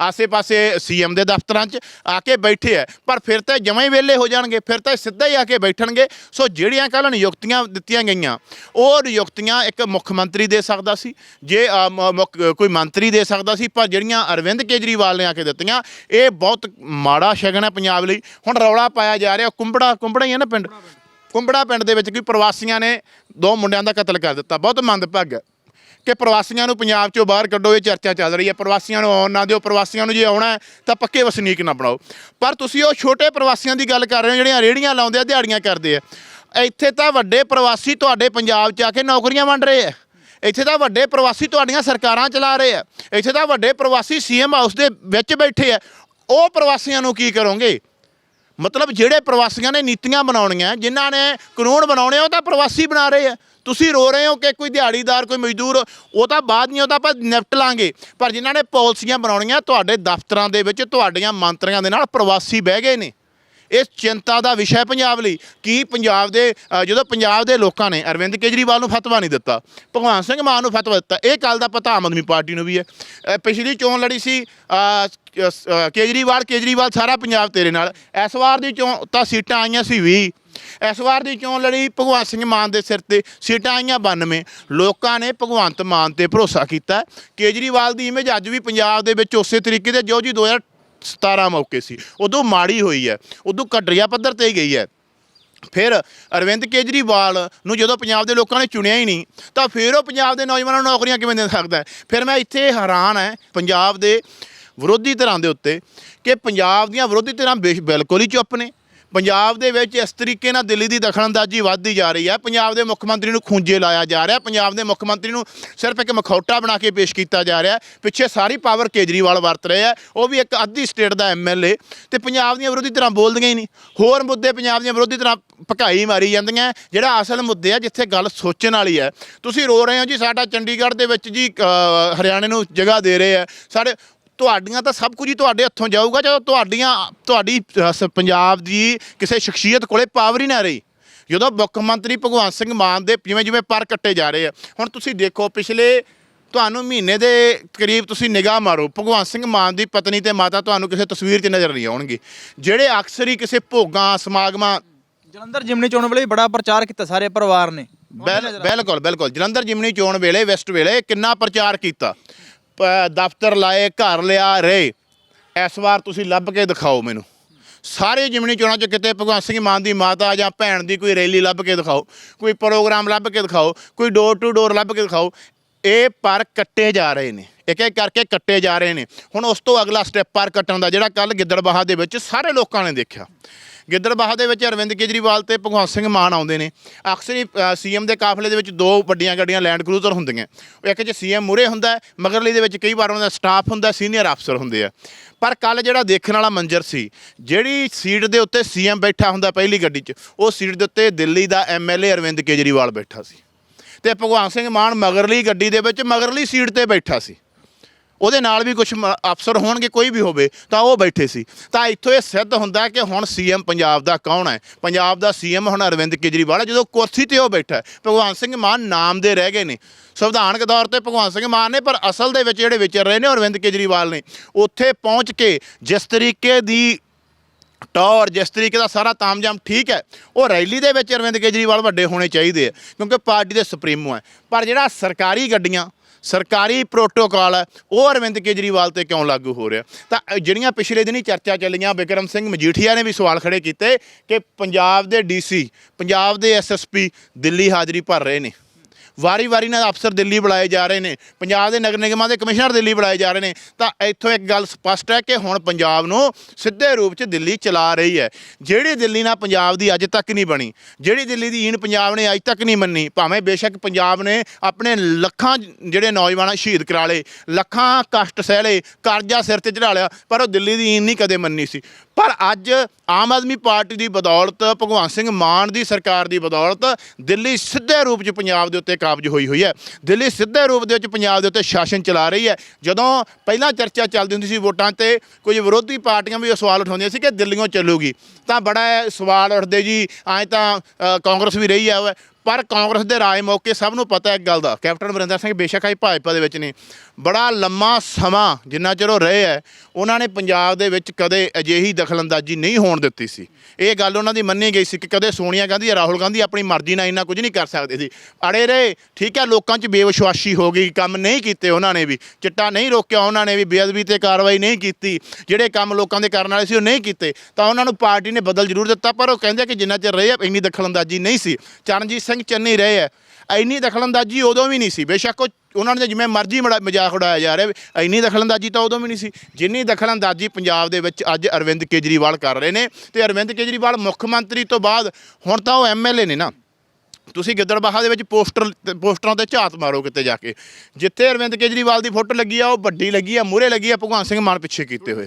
ਆਸੇ-ਪਾਸੇ ਸੀਐਮ ਦੇ ਦਫ਼ਤਰਾਂ 'ਚ ਆ ਕੇ ਬੈਠੇ ਆ। ਪਰ ਫਿਰ ਤਾਂ ਜਮਾਂ ਹੀ ਵਿਹਲੇ ਹੋ ਜਾਣਗੇ ਫਿਰ ਤਾਂ ਸਿੱਧਾ ਹੀ ਆ ਕੇ ਬੈਠਣਗੇ। ਸੋ ਜਿਹੜੀਆਂ ਕੱਲ੍ਹ ਨਿਯੁਕਤੀਆਂ ਦਿੱਤੀਆਂ ਗਈਆਂ ਉਹ ਨਿਯੁਕਤੀਆਂ ਇੱਕ ਮੁੱਖ ਮੰਤਰੀ ਦੇ ਸਕਦਾ ਸੀ। ਜੇ ਅ, ਕੋਈ ਮੰਤਰੀ ਦੇ ਸਕਦਾ ਸੀ ਪਰ ਜਿਹੜੀਆਂ ਅਰਵਿੰਦ ਕੇਜਰੀਵਾਲ ਨੇ ਆ ਕੇ ਦਿੱਤੀਆਂ ਇਹ ਬਹੁਤ ਮਾੜਾ ਸ਼ਗਨ ਹੈ ਪੰਜਾਬ ਲਈ। ਹੁਣ ਰੌਲਾ ਪਾਇਆ ਜਾ ਰਿਹਾ ਕੁੰਬੜਾ ਕੁੰਬੜਾ ਹੀ ਹੈ ਨਾ ਪਿੰਡ। ਕੁੰਬੜਾ ਪਿੰਡ ਦੇ ਵਿੱਚ ਕੋਈ ਪ੍ਰਵਾਸੀਆਂ ਨੇ ਦੋ ਮੁੰਡਿਆਂ ਦਾ ਕਤਲ ਕਰ ਦਿੱਤਾ। ਬਹੁਤ ਮੰਦਭਾਗ ਹੈ ਕਿ ਪ੍ਰਵਾਸੀਆਂ ਨੂੰ ਪੰਜਾਬ ਚੋਂ ਬਾਹਰ ਕੱਢੋ, ਇਹ ਚਰਚਾ ਚੱਲ ਰਹੀ ਹੈ। ਪ੍ਰਵਾਸੀਆਂ ਨੂੰ ਆਉਣ ਨਾ ਦਿਓ, ਪ੍ਰਵਾਸੀਆਂ ਨੂੰ ਜੇ ਆਉਣਾ ਹੈ ਤਾਂ ਪੱਕੇ ਵਸਨੀਕ ਨਾ ਬਣਾਓ। ਪਰ ਤੁਸੀਂ ਉਹ ਛੋਟੇ ਪ੍ਰਵਾਸੀਆਂ ਦੀ ਗੱਲ ਕਰ ਰਹੇ ਹੋ, ਜਿਹੜੀਆਂ ਰੇੜੀਆਂ ਲਾਉਂਦੇ ਆ, ਦਿਹਾੜੀਆਂ ਕਰਦੇ ਆ। ਇੱਥੇ ਤਾਂ ਵੱਡੇ ਪ੍ਰਵਾਸੀ ਤੁਹਾਡੇ ਪੰਜਾਬ 'ਚ ਆ ਕੇ ਨੌਕਰੀਆਂ ਵੰਡ ਰਹੇ ਆ। ਇੱਥੇ ਤਾਂ ਵੱਡੇ ਪ੍ਰਵਾਸੀ ਤੁਹਾਡੀਆਂ ਸਰਕਾਰਾਂ ਚਲਾ ਰਹੇ ਆ। ਇੱਥੇ ਤਾਂ ਵੱਡੇ ਪ੍ਰਵਾਸੀ ਸੀਐਮ ਹਾਊਸ ਦੇ ਵਿੱਚ ਬੈਠੇ ਆ। ਉਹ ਪ੍ਰਵਾਸੀਆਂ ਨੂੰ ਕੀ ਕਰੋਗੇ? ਮਤਲਬ ਜਿਹੜੇ ਪ੍ਰਵਾਸੀਆਂ ਨੇ ਨੀਤੀਆਂ ਬਣਾਉਣੀਆਂ ਜਿਨ੍ਹਾਂ ਨੇ ਕਾਨੂੰਨ ਬਣਾਉਣੇ ਆ, ਉਹ ਤਾਂ ਪ੍ਰਵਾਸੀ ਬਣਾ ਰਹੇ ਆ। ਤੁਸੀਂ ਰੋ ਰਹੇ ਹੋ ਕਿ ਕੋਈ ਦਿਹਾੜੀਦਾਰ ਕੋਈ ਮਜ਼ਦੂਰ ਉਹ ਤਾਂ ਬਾਅਦ ਨਹੀਂ ਉਹ ਤਾਂ ਆਪਾਂ ਨਿਪਟ ਲਾਂਗੇ। ਪਰ ਜਿਨ੍ਹਾਂ ਨੇ ਪਾਲਿਸੀਆਂ ਬਣਾਉਣੀਆਂ ਤੁਹਾਡੇ ਦਫ਼ਤਰਾਂ ਦੇ ਵਿੱਚ ਤੁਹਾਡੀਆਂ ਮੰਤਰੀਆਂ ਦੇ ਨਾਲ ਪ੍ਰਵਾਸੀ ਬਹਿ ਗਏ ਨੇ। ਇਹ ਚਿੰਤਾ ਦਾ ਵਿਸ਼ਾ ਹੈ ਪੰਜਾਬ ਲਈ। ਕੀ ਪੰਜਾਬ ਦੇ ਅ, ਜਦੋਂ ਪੰਜਾਬ ਦੇ ਲੋਕਾਂ ਨੇ ਅਰਵਿੰਦ ਕੇਜਰੀਵਾਲ ਨੂੰ ਫਤਵਾ ਨਹੀਂ ਦਿੱਤਾ ਭਗਵੰਤ ਸਿੰਘ ਮਾਨ ਨੂੰ ਫਤਵਾ ਦਿੱਤਾ ਇਹ ਗੱਲ ਦਾ ਪਤਾ ਆਮ ਆਦਮੀ ਪਾਰਟੀ ਨੂੰ ਵੀ ਹੈ। ਅ, ਪਿਛਲੀ ਚੋਣ ਲੜੀ ਸੀ ਅ, ਅ, ਅ, ਕੇਜਰੀਵਾਲ ਕੇਜਰੀਵਾਲ ਸਾਰਾ ਪੰਜਾਬ ਤੇਰੇ ਨਾਲ। ਇਸ ਵਾਰ ਦੀ ਚੋਣ ਤਾਂ ਸੀਟਾਂ ਆਈਆਂ ਸੀ 20 ਇਸ ਵਾਰ ਦੀ ਚੋਣ ਲੜੀ ਭਗਵੰਤ ਸਿੰਘ ਮਾਨ ਦੇ ਸਿਰ ਤੇ ਸੀਟਾਂ ਆਈਆਂ 92 ਲੋਕਾਂ ਨੇ ਭਗਵੰਤ ਮਾਨ ਤੇ ਭਰੋਸਾ ਕੀਤਾ। ਕੇਜਰੀਵਾਲ ਦੀ ਇਮੇਜ ਅੱਜ ਵੀ ਪੰਜਾਬ ਦੇ ਵਿੱਚ ਉਸੇ ਤਰੀਕੇ ਦੇ ਜੋ ਜੀ 2017 ਮੌਕੇ ਸੀ। ਉਦੋਂ ਮਾੜੀ ਹੋਈ ਹੈ। ਉਦੋਂ ਘਟਰੀਆ ਪੱਧਰ ਤੇ ਹੀ ਗਈ ਹੈ। ਫਿਰ ਅਰਵਿੰਦ ਕੇਜਰੀਵਾਲ ਨੂੰ ਜਦੋਂ ਪੰਜਾਬ ਦੇ ਲੋਕਾਂ ਨੇ ਚੁਣਿਆ ਹੀ ਨਹੀਂ, ਤਾਂ ਫਿਰ ਉਹ ਪੰਜਾਬ ਦੇ ਨੌਜਵਾਨਾਂ ਨੂੰ ਨੌਕਰੀਆਂ ਕਿਵੇਂ ਦੇ ਸਕਦਾ ਹੈ? ਫਿਰ ਮੈਂ ਇੱਥੇ ਹੈਰਾਨ ਹੈ ਪੰਜਾਬ ਦੇ ਵਿਰੋਧੀ ਧਿਰਾਂ ਦੇ ਉੱਤੇ ਕਿ ਪੰਜਾਬ ਦੀਆਂ ਵਿਰੋਧੀ ਧਿਰਾਂ ਬੇ- ਬਿਲਕੁਲ ਹੀ ਚੁੱਪ ਨੇ। ਪੰਜਾਬ ਦੇ ਵਿੱਚ ਇਸ ਤਰੀਕੇ ਨਾਲ ਦਿੱਲੀ ਦੀ ਦਖਲਅੰਦਾਜ਼ੀ ਵੱਧਦੀ ਜਾ ਰਹੀ ਹੈ। ਪੰਜਾਬ ਦੇ ਮੁੱਖ ਮੰਤਰੀ ਨੂੰ ਖੂੰਜੇ ਲਾਇਆ ਜਾ ਰਿਹਾ ਪੰਜਾਬ ਦੇ ਮੁੱਖ ਮੰਤਰੀ ਨੂੰ ਸਿਰਫ ਇੱਕ ਮਖੌਟਾ ਬਣਾ ਕੇ ਪੇਸ਼ ਕੀਤਾ ਜਾ ਰਿਹਾ ਪਿੱਛੇ ਸਾਰੀ ਪਾਵਰ ਕੇਜਰੀਵਾਲ ਵਰਤ ਰਹੇ ਹੈ। ਉਹ ਵੀ ਇੱਕ ਅੱਧੀ ਸਟੇਟ ਦਾ ਐਮਐਲਏ ਤੇ ਪੰਜਾਬ ਦੀਆਂ ਵਿਰੋਧੀ ਤਰ੍ਹਾਂ ਬੋਲਦੀਆਂ ਹੀ ਨਹੀਂ। ਹੋਰ ਮੁੱਦੇ ਪੰਜਾਬ ਦੀਆਂ ਵਿਰੋਧੀ ਤਰ੍ਹਾਂ ਭਕਾਈ ਮਾਰੀ ਜਾਂਦੀਆਂ ਜਿਹੜਾ ਅਸਲ ਮੁੱਦੇ ਆ ਜਿੱਥੇ ਗੱਲ ਸੋਚਣ ਵਾਲੀ ਹੈ। ਤੁਸੀਂ ਰੋ ਰਹੇ ਹੋ ਜੀ, ਸਾਡਾ ਚੰਡੀਗੜ੍ਹ ਦੇ ਵਿੱਚ ਜੀ ਹਰਿਆਣੇ ਨੂੰ ਜਗ੍ਹਾ ਦੇ ਰਹੇ ਆ ਸਾਡੇ ਤੁਹਾਡੀਆਂ ਤਾਂ ਸਭ ਕੁਝ ਹੀ ਤੁਹਾਡੇ ਹੱਥੋਂ ਜਾਊਗਾ ਜਦੋਂ ਤੁਹਾਡੀਆਂ ਤੁਹਾਡੀ ਸ- ਪੰਜਾਬ ਦੀ ਕਿਸੇ ਸ਼ਖਸੀਅਤ ਕੋਲੇ ਪਾਵਰ ਹੀ ਨਾ ਰਹੀ। ਜਦੋਂ ਮੁੱਖ ਮੰਤਰੀ ਭਗਵੰਤ ਸਿੰਘ ਮਾਨ ਦੇ ਜਿਵੇਂ ਜਿਵੇਂ ਪਰ ਕੱਟੇ ਜਾ ਰਹੇ ਆ ਹੁਣ ਤੁਸੀਂ ਦੇਖੋ ਪਿਛਲੇ ਤੁਹਾਨੂੰ ਮਹੀਨੇ ਦੇ ਕਰੀਬ ਤੁਸੀਂ ਨਿਗਾਹ ਮਾਰੋ ਭਗਵੰਤ ਸਿੰਘ ਮਾਨ ਦੀ ਪਤਨੀ ਤੇ ਮਾਤਾ ਤੁਹਾਨੂੰ ਕਿਸੇ ਤਸਵੀਰ 'ਚ ਨਜ਼ਰ ਨਹੀਂ ਆਉਣਗੇ। ਜਿਹੜੇ ਅਕਸਰ ਹੀ ਕਿਸੇ ਭੋਗਾਂ ਸਮਾਗਮਾਂ ਜਲੰਧਰ ਜਿਮਨੀ ਚੋਣ ਵੇਲੇ ਵੀ ਬੜਾ ਪ੍ਰਚਾਰ ਕੀਤਾ ਸਾਰੇ ਪਰਿਵਾਰ ਨੇ। ਬਿਲ- ਬਿਲਕੁਲ ਬਿਲਕੁਲ। ਜਲੰਧਰ ਜਿਮਨੀ ਚੋਣ ਵੇਲੇ ਵੈਸਟ ਵੇਲੇ ਕਿੰਨਾ ਪ੍ਰਚਾਰ ਕੀਤਾ। ਦਫ਼ਤਰ ਲਾਏ, ਘਰ ਲਿਆ, ਰਹੇ। ਇਸ ਵਾਰ ਤੁਸੀਂ ਲੱਭ ਕੇ ਦਿਖਾਓ ਮੈਨੂੰ। ਸਾਰੇ ਜਿਮਣੀ ਚੋਣਾਂ 'ਚ ਕਿਤੇ ਭਗਵੰਤ ਸਿੰਘ ਮਾਨ ਦੀ ਮਾਤਾ ਜਾਂ ਭੈਣ ਦੀ ਕੋਈ ਰੈਲੀ ਲੱਭ ਕੇ ਦਿਖਾਓ, ਕੋਈ ਪ੍ਰੋਗਰਾਮ ਲੱਭ ਕੇ ਦਿਖਾਓ, ਕੋਈ ਡੋਰ ਟੂ ਡੋਰ ਲੱਭ ਕੇ ਦਿਖਾਓ। ਇਹ ਪਰ ਕੱਟੇ ਜਾ ਰਹੇ ਨੇ। ਇੱਕ ਇੱਕ ਕਰਕੇ ਕੱਟੇ ਜਾ ਰਹੇ ਨੇ। ਹੁਣ ਉਸ ਤੋਂ ਅਗਲਾ ਸਟੈਪ ਪਰ ਕੱਟਣ ਦਾ, ਜਿਹੜਾ ਕੱਲ ਗਿੱਦੜਬਾਹਾ ਦੇ ਵਿੱਚ ਸਾਰੇ ਲੋਕਾਂ ਨੇ ਦੇਖਿਆ। ਗਿੱਦੜਬਾਹਾ ਦੇ ਵਿੱਚ ਅਰਵਿੰਦ ਕੇਜਰੀਵਾਲ ਤੇ ਭਗਵੰਤ ਸਿੰਘ ਮਾਨ ਆਉਂਦੇ ਨੇ। ਅਕਸਰ ਹੀ ਸੀਐਮ ਦੇ ਕਾਫਲੇ ਦੇ ਵਿੱਚ ਦੋ ਵੱਡੀਆਂ ਗੱਡੀਆਂ ਲੈਂਡ ਕਰੂਜ਼ਰ ਹੁੰਦੀਆਂ। ਇੱਕ 'ਚ ਸੀਐਮ ਮੂਰੇ ਹੁੰਦਾ ਹੈ, ਮਗਰਲੀ ਦੇ ਵਿੱਚ ਕਈ ਵਾਰ ਉਹਨਾਂ ਦਾ ਸਟਾਫ ਹੁੰਦਾ ਸੀਨੀਅਰ ਅਫਸਰ ਹੁੰਦੇ ਆ। ਪਰ ਕੱਲ ਜਿਹੜਾ ਦੇਖਣ ਵਾਲਾ ਮੰਜ਼ਰ ਸੀ ਜਿਹੜੀ ਸੀਟ ਦੇ ਉੱਤੇ ਸੀਐਮ ਬੈਠਾ ਹੁੰਦਾ ਪਹਿਲੀ ਗੱਡੀ 'ਚ ਉਹ ਸੀਟ ਦੇ ਉੱਤੇ ਦਿੱਲੀ ਦਾ ਐਮਐਲਏ ਅਰਵਿੰਦ ਕੇਜਰੀਵਾਲ ਬੈਠਾ ਸੀ। ਤੇ ਭਗਵੰਤ ਸਿੰਘ ਮਾਨ ਮਗਰਲੀ ਗੱਡੀ ਦੇ ਵਿੱਚ ਮਗਰਲੀ ਸੀਟ ਤੇ ਬੈਠਾ ਸੀ। ਉਹਦੇ ਨਾਲ ਵੀ ਕੁਝ ਅਫਸਰ ਹੋਣਗੇ, ਕੋਈ ਵੀ ਹੋਵੇ, ਤਾਂ ਉਹ ਬੈਠੇ ਸੀ। ਤਾਂ ਇੱਥੋਂ ਇਹ ਸਿੱਧ ਹੁੰਦਾ ਕਿ ਹੁਣ ਸੀਐਮ ਪੰਜਾਬ ਦਾ ਕੌਣ ਹੈ? ਪੰਜਾਬ ਦਾ ਸੀਐਮ ਹੁਣ ਅਰਵਿੰਦ ਕੇਜਰੀਵਾਲ ਹੈ, ਜਦੋਂ ਕੁਰਸੀ ਤੇ ਉਹ ਬੈਠਾ ਹੈ। ਭਗਵੰਤ ਸਿੰਘ ਮਾਨ ਨਾਮ ਦੇ ਰਹਿ ਗਏ ਨੇ। ਸੰਵਿਧਾਨਕ ਤੌਰ ਤੇ ਭਗਵੰਤ ਸਿੰਘ ਮਾਨ ਨੇ, ਪਰ ਅਸਲ ਦੇ ਵਿੱਚ ਜਿਹੜੇ ਵਿਚਰ ਰਹੇ ਨੇ ਅਰਵਿੰਦ ਕੇਜਰੀਵਾਲ ਨੇ। ਉੱਥੇ ਪਹੁੰਚ ਕੇ ਜਿਸ ਤਰੀਕੇ ਦੀ ਟੌਰ, ਜਿਸ ਤਰੀਕੇ ਦਾ ਸਾਰਾ ਤਾਮਜਾਮ ਠੀਕ ਹੈ, ਉਹ ਰੈਲੀ ਦੇ ਵਿੱਚ ਅਰਵਿੰਦ ਕੇਜਰੀਵਾਲ ਵੱਡੇ ਹੋਣੇ ਚਾਹੀਦੇ ਆ, ਕਿਉਂਕਿ ਪਾਰਟੀ ਦੇ ਸੁਪਰੀਮੋ ਹੈ। ਪਰ ਜਿਹੜਾ ਸਰਕਾਰੀ ਗੱਡੀਆਂ ਸਰਕਾਰੀ ਪ੍ਰੋਟੋਕਾਲ ਹੈ ਉਹ ਅਰਵਿੰਦ ਕੇਜਰੀਵਾਲ ਤੇ ਕਿਉਂ ਲਾਗੂ ਹੋ ਰਿਹਾ? ਤਾਂ ਜਿਹੜੀਆਂ ਪਿਛਲੇ ਦਿਨੀ ਚਰਚਾ ਚੱਲੀਆਂ, ਵਿਕਰਮ ਸਿੰਘ ਮਜੀਠੀਆ ਨੇ ਵੀ ਸਵਾਲ ਖੜੇ ਕੀਤੇ ਕਿ ਪੰਜਾਬ ਦੇ ਡੀਸੀ, ਪੰਜਾਬ ਦੇ ਐਸਐਸਪੀ ਦਿੱਲੀ ਹਾਜ਼ਰੀ ਭਰ ਰਹੇ ਨੇ। ਵਾਰੀ-ਵਾਰੀ ਨਾਲ ਅਫਸਰ ਦਿੱਲੀ ਬੁਲਾਏ ਜਾ ਰਹੇ ਨੇ। ਪੰਜਾਬ ਦੇ ਨਗਰ ਨਿਗਮਾਂ ਦੇ ਕਮਿਸ਼ਨਰ ਦਿੱਲੀ ਬੁਲਾਏ ਜਾ ਰਹੇ ਨੇ। ਤਾਂ ਇੱਥੋਂ ਇੱਕ ਗੱਲ ਸਪਸ਼ਟ ਹੈ ਕਿ ਹੁਣ ਪੰਜਾਬ ਨੂੰ ਸਿੱਧੇ ਰੂਪ 'ਚ ਦਿੱਲੀ ਚਲਾ ਰਹੀ ਹੈ। ਜਿਹੜੀ ਦਿੱਲੀ ਨਾਲ ਪੰਜਾਬ ਦੀ ਅੱਜ ਤੱਕ ਨਹੀਂ ਬਣੀ, ਜਿਹੜੀ ਦਿੱਲੀ ਦੀ ਈਨ ਪੰਜਾਬ ਨੇ ਅੱਜ ਤੱਕ ਨਹੀਂ ਮੰਨੀ, ਭਾਵੇਂ ਬੇਸ਼ੱਕ ਪੰਜਾਬ ਨੇ ਆਪਣੇ ਲੱਖਾਂ ਜਿਹੜੇ ਨੌਜਵਾਨਾਂ ਸ਼ਹੀਦ ਕਰਾ ਲਏ, ਲੱਖਾਂ ਕਸ਼ਟ ਸਹਿ ਲਏ, ਕਰਜ਼ਾ ਸਿਰ ਤੇ ਚੜਾ ਲਿਆ, ਪਰ ਉਹ ਦਿੱਲੀ ਦੀ ਈਨ ਨਹੀਂ ਕਦੇ ਮੰਨੀ ਸੀ। ਪਰ ਅੱਜ ਆਮ ਆਦਮੀ ਪਾਰਟੀ ਦੀ ਬਦੌਲਤ ਭਗਵੰਤ ਸਿੰਘ ਮਾਨ ਦੀ ਸਰਕਾਰ ਦੀ ਬਦੌਲਤ, ਦਿੱਲੀ ਸਿੱਧੇ ਰੂਪ 'ਚ ਪੰਜਾਬ ਦੇ ਉੱਤੇ ਕਾਬਜ ਹੋਈ ਹੋਈ ਹੈ। ਦਿੱਲੀ ਸਿੱਧੇ ਰੂਪ ਦੇ ਵਿੱਚ ਪੰਜਾਬ ਦੇ ਉੱਤੇ ਸ਼ਾਸਨ ਚਲਾ ਰਹੀ ਹੈ। ਜਦੋਂ ਪਹਿਲਾਂ ਚਰਚਾ ਚੱਲਦੀ ਹੁੰਦੀ ਸੀ ਵੋਟਾਂ ਤੇ ਕੁਝ ਵਿਰੋਧੀ ਪਾਰਟੀਆਂ ਵੀ ਇਹ ਸਵਾਲ ਉਠਾਉਂਦੀਆਂ ਸੀ ਕਿ ਦਿੱਲੀੋਂ ਚੱਲੂਗੀ। ਤਾਂ ਬੜਾ ਸਵਾਲ ਉੱਠਦੇ ਜੀ, ਐਂ ਤਾਂ ਕਾਂਗਰਸ ਵੀ ਰਹੀ ਆ ਪਰ ਕਾਂਗਰਸ ਦੇ ਰਾਜ ਮੌਕੇ ਸਭ ਨੂੰ ਪਤਾ ਇੱਕ ਗੱਲ ਦਾ। ਕੈਪਟਨ ਅਮਰਿੰਦਰ ਸਿੰਘ ਬੇਸ਼ੱਕ ਹੀ ਭਾਜਪਾ ਦੇ ਵਿੱਚ ਨੇ ਬੜਾ ਲੰਮਾ ਸਮਾਂ ਜਿੰਨਾ ਚਿਰ ਉਹ ਰਹੇ ਹੈ, ਉਹਨਾਂ ਨੇ ਪੰਜਾਬ ਦੇ ਵਿੱਚ ਕਦੇ ਅਜਿਹੀ ਦਖਲਅੰਦਾਜ਼ੀ ਨਹੀਂ ਹੋਣ ਦਿੱਤੀ ਸੀ। ਇਹ ਗੱਲ ਉਹਨਾਂ ਦੀ ਮੰਨੀ ਗਈ ਸੀ ਕਿ ਕਦੇ ਸੋਨੀਆ ਗਾਂਧੀ ਜਾਂ ਰਾਹੁਲ ਗਾਂਧੀ ਆਪਣੀ ਮਰਜ਼ੀ ਨਾਲ ਇੰਨਾ ਕੁਝ ਨਹੀਂ ਕਰ ਸਕਦੇ ਸੀ। ਅੜੇ ਰਹੇ, ਠੀਕ ਹੈ, ਲੋਕਾਂ 'ਚ ਬੇਵਿਸ਼ਵਾਸੀ ਹੋ ਗਈ, ਕੰਮ ਨਹੀਂ ਕੀਤੇ ਉਹਨਾਂ ਨੇ ਵੀ। ਚਿੱਟਾ ਨਹੀਂ ਰੋਕਿਆ ਉਹਨਾਂ ਨੇ ਵੀ, ਬੇਅਦਬੀ ਤੇ ਕਾਰਵਾਈ ਨਹੀਂ ਕੀਤੀ। ਜਿਹੜੇ ਕੰਮ ਲੋਕਾਂ ਦੇ ਕਰਨ ਵਾਲੇ ਸੀ, ਉਹ ਨਹੀਂ ਕੀਤੇ। ਤਾਂ ਉਹਨਾਂ ਨੂੰ ਪਾਰਟੀ ਨੇ ਬਦਲ ਜ਼ਰੂਰ ਦਿੱਤਾ, ਪਰ ਉਹ ਕਹਿੰਦੇ ਕਿ ਜਿੰਨਾ ਚਿਰ ਰਹੇ ਆ, ਇੰਨੀ ਦਖਲਅੰਦਾਜ਼ੀ ਨਹੀਂ ਸੀ। ਚਰਨਜੀਤ ਸਿੰਘ ਚੰਨੀ ਰਹੇ ਆ ਇੰਨੀ ਦਖਲਅੰਦਾਜ਼ੀ ਉਦੋਂ ਵੀ ਨਹੀਂ ਸੀ। ਬੇਸ਼ੱਕ ਉਹ ਉਹਨਾਂ ਨੇ ਜਿਵੇਂ ਮਰਜ਼ੀ ਮੜਾ- ਮਜ਼ਾਕ ਉਡਾਇਆ ਜਾ ਰਿਹਾ ਵੀ ਇੰਨੀ ਦਖਲਅੰਦਾਜ਼ੀ ਤਾਂ ਉਦੋਂ ਵੀ ਨਹੀਂ ਸੀ। ਜਿੰਨੀ ਦਖਲਅੰਦਾਜ਼ੀ ਪੰਜਾਬ ਦੇ ਵਿੱਚ ਅੱਜ ਅਰਵਿੰਦ ਕੇਜਰੀਵਾਲ ਕਰ ਰਹੇ ਨੇ ਤੇ ਅਰਵਿੰਦ ਕੇਜਰੀਵਾਲ ਮੁੱਖ ਮੰਤਰੀ ਤੋਂ ਬਾਅਦ ਹੁਣ ਤਾਂ ਉਹ ਐਮਐਲਏ ਨੇ ਨਾ। ਤੁਸੀਂ ਗਿੱਦੜਬਾਹਾ ਦੇ ਵਿੱਚ ਪੋਸਟਰ ਪੋਸਟਰਾਂ ਤੇ ਝਾਤ ਮਾਰੋ ਕਿਤੇ ਜਾ ਕੇ। ਜਿੱਥੇ ਅਰਵਿੰਦ ਕੇਜਰੀਵਾਲ ਦੀ ਫੋਟੋ ਲੱਗੀ ਆ ਉਹ ਵੱਡੀ ਲੱਗੀ ਆ ਮੂਹਰੇ ਲੱਗੀ ਆ ਭਗਵੰਤ ਸਿੰਘ ਮਾਨ ਪਿੱਛੇ ਕੀਤੇ ਹੋਏ।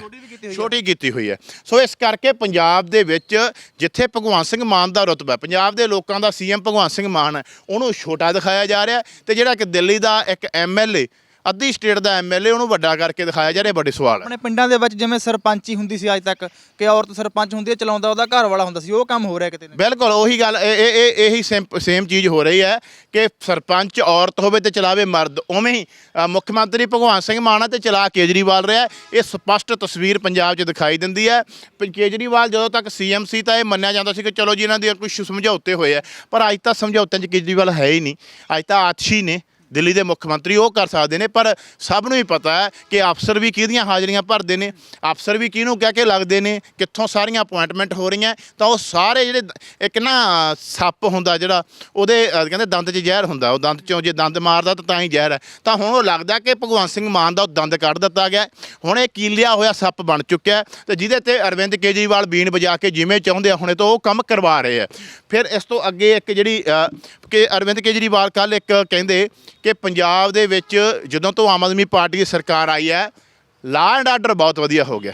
ਛੋਟੀ ਕੀਤੀ ਹੋਈ ਹੈ ਸੋ ਇਸ ਕਰਕੇ ਪੰਜਾਬ ਦੇ ਵਿੱਚ ਜਿੱਥੇ ਭਗਵੰਤ ਸਿੰਘ ਮਾਨ ਦਾ ਰੁਤਬਾ ਪੰਜਾਬ ਦੇ ਲੋਕਾਂ ਦਾ ਸੀਐਮ ਭਗਵੰਤ ਸਿੰਘ ਮਾਨ ਹੈ ਉਹਨੂੰ ਛੋਟਾ ਦਿਖਾਇਆ ਜਾ ਰਿਹਾ ਤੇ ਜਿਹੜਾ ਕਿ ਦਿੱਲੀ ਦਾ ਇੱਕ ਐਮਐਲਏ ਅੱਧੀ ਸਟੇਟ ਦਾ ਐਮਐਲਏ ਉਹਨੂੰ ਵੱਡਾ ਕਰਕੇ ਦਿਖਾਇਆ ਜਾ ਰਿਹਾ ਬੜੇ ਸਵਾਲ। ਹੈ ਆਪਣੇ ਪਿੰਡਾਂ ਦੇ ਵਿੱਚ ਜਿਵੇਂ ਸਰਪੰਚੀ ਹੁੰਦੀ ਸੀ ਅੱਜ ਤੱਕ ਕਿ ਔਰਤ ਸਰਪੰਚ ਹੁੰਦੀ ਹੈ ਚਲਾਉਂਦਾ ਉਹਦਾ ਘਰ ਵਾਲਾ ਹੁੰਦਾ ਸੀ ਉਹ ਕੰਮ ਹੋ ਰਿਹਾ ਕਿਤੇ ਨਾ ਬਿਲਕੁਲ ਉਹੀ ਗੱਲ ਇਹ ਇਹ ਇਹ- ਇਹੀ ਸੇਮ ਚੀਜ਼ ਹੋ ਰਹੀ ਹੈ ਕਿ ਸਰਪੰਚ ਔਰਤ ਹੋਵੇ ਤੇ ਚਲਾਵੇ ਮਰਦ ਉਵੇਂ ਹੀ ਅ, ਮੁੱਖ ਮੰਤਰੀ ਭਗਵੰਤ ਸਿੰਘ ਮਾਨ ਹੈ ਤੇ ਚਲਾ ਕੇਜਰੀਵਾਲ ਰਿਹਾ ਹੈ। ਇਹ ਸਪਸ਼ਟ ਤਸਵੀਰ ਪੰਜਾਬ 'ਚ ਦਿਖਾਈ ਦਿੰਦੀ ਹੈ। ਪ- ਕੇਜਰੀਵਾਲ ਜਦੋਂ ਤੱਕ ਸੀਐਮ ਸੀ ਤਾਂ ਇਹ ਮੰਨਿਆ ਜਾਂਦਾ ਸੀ ਕਿ ਚਲੋ ਜੀ ਇਹਨਾਂ ਦੇ ਕੁਝ ਸਮਝੌਤੇ ਹੋਏ ਆ ਪਰ ਅੱਜ ਤਾਂ ਸਮਝੌਤਿਆਂ 'ਚ ਕੇਜਰੀਵਾਲ ਹੈ ਹੀ ਨਹੀਂ। ਅੱਜ ਤਾਂ ਆਤਸ਼ੀ ਨੇ ਦਿੱਲੀ ਦੇ ਮੁੱਖ ਮੰਤਰੀ ਉਹ ਕਰ ਸਕਦੇ ਨੇ ਪਰ ਸਭ ਨੂੰ ਹੀ ਪਤਾ ਹੈ ਕਿ ਅਫਸਰ ਵੀ ਕਿਹਦੀਆਂ ਹਾਜ਼ਰੀਆਂ ਭਰਦੇ ਨੇ ਅਫਸਰ ਵੀ ਕਿਹਨੂੰ ਕਹਿ ਕੇ ਲੱਗਦੇ ਨੇ ਕਿੱਥੋਂ ਸਾਰੀਆਂ ਅਪਾਇੰਟਮੈਂਟ ਹੋ ਰਹੀਆਂ ਤਾਂ ਉਹ ਸਾਰੇ ਜਿਹੜੇ ਇੱਕ ਨਾ ਸੱਪ ਹੁੰਦਾ ਜਿਹੜਾ ਉਹਦੇ ਅ, ਕਹਿੰਦੇ ਦੰਦ 'ਚ ਜ਼ਹਿਰ ਹੁੰਦਾ ਉਹ ਦੰਦ 'ਚੋਂ ਜੇ ਦੰਦ ਮਾਰਦਾ ਤਾਂ ਤਾਂ ਹੀ ਜ਼ਹਿਰ ਹੈ ਤਾਂ ਹੁਣ ਉਹ ਲੱਗਦਾ ਕਿ ਭਗਵੰਤ ਸਿੰਘ ਮਾਨ ਦਾ ਉਹ ਦੰਦ ਕੱਢ ਦਿੱਤਾ ਗਿਆ ਹੈ। ਹੁਣ ਇਹ ਕੀਲਿਆ ਹੋਇਆ ਸੱਪ ਬਣ ਚੁੱਕਿਆ ਹੈ ਤੇ ਜਿਹਦੇ ਤੇ ਅਰਵਿੰਦ ਕੇਜਰੀਵਾਲ ਬੀਨ ਵਜਾ ਕੇ ਜਿਵੇਂ ਚਾਹੁੰਦੇ ਆ ਹੁਣੇ ਤੋਂ ਉਹ ਕੰਮ ਕਰਵਾ ਰਹੇ ਆ ਫਿਰ ਇਸ ਤੋਂ ਅੱਗੇ ਇੱਕ ਜਿਹੜੀ ਅ, ਕਿ ਅਰਵਿੰਦ ਕੇਜਰੀਵਾਲ ਕੱਲ ਇੱਕ ਕਹਿੰਦੇ ਕਿ ਪੰਜਾਬ ਦੇ ਵਿੱਚ ਜਦੋਂ ਤੋਂ ਆਮ ਆਦਮੀ ਪਾਰਟੀ ਦੀ ਸਰਕਾਰ ਆਈ ਹੈ ਲਾ ਐਂਡ ਆਰਡਰ ਬਹੁਤ ਵਧੀਆ ਹੋ ਗਿਆ।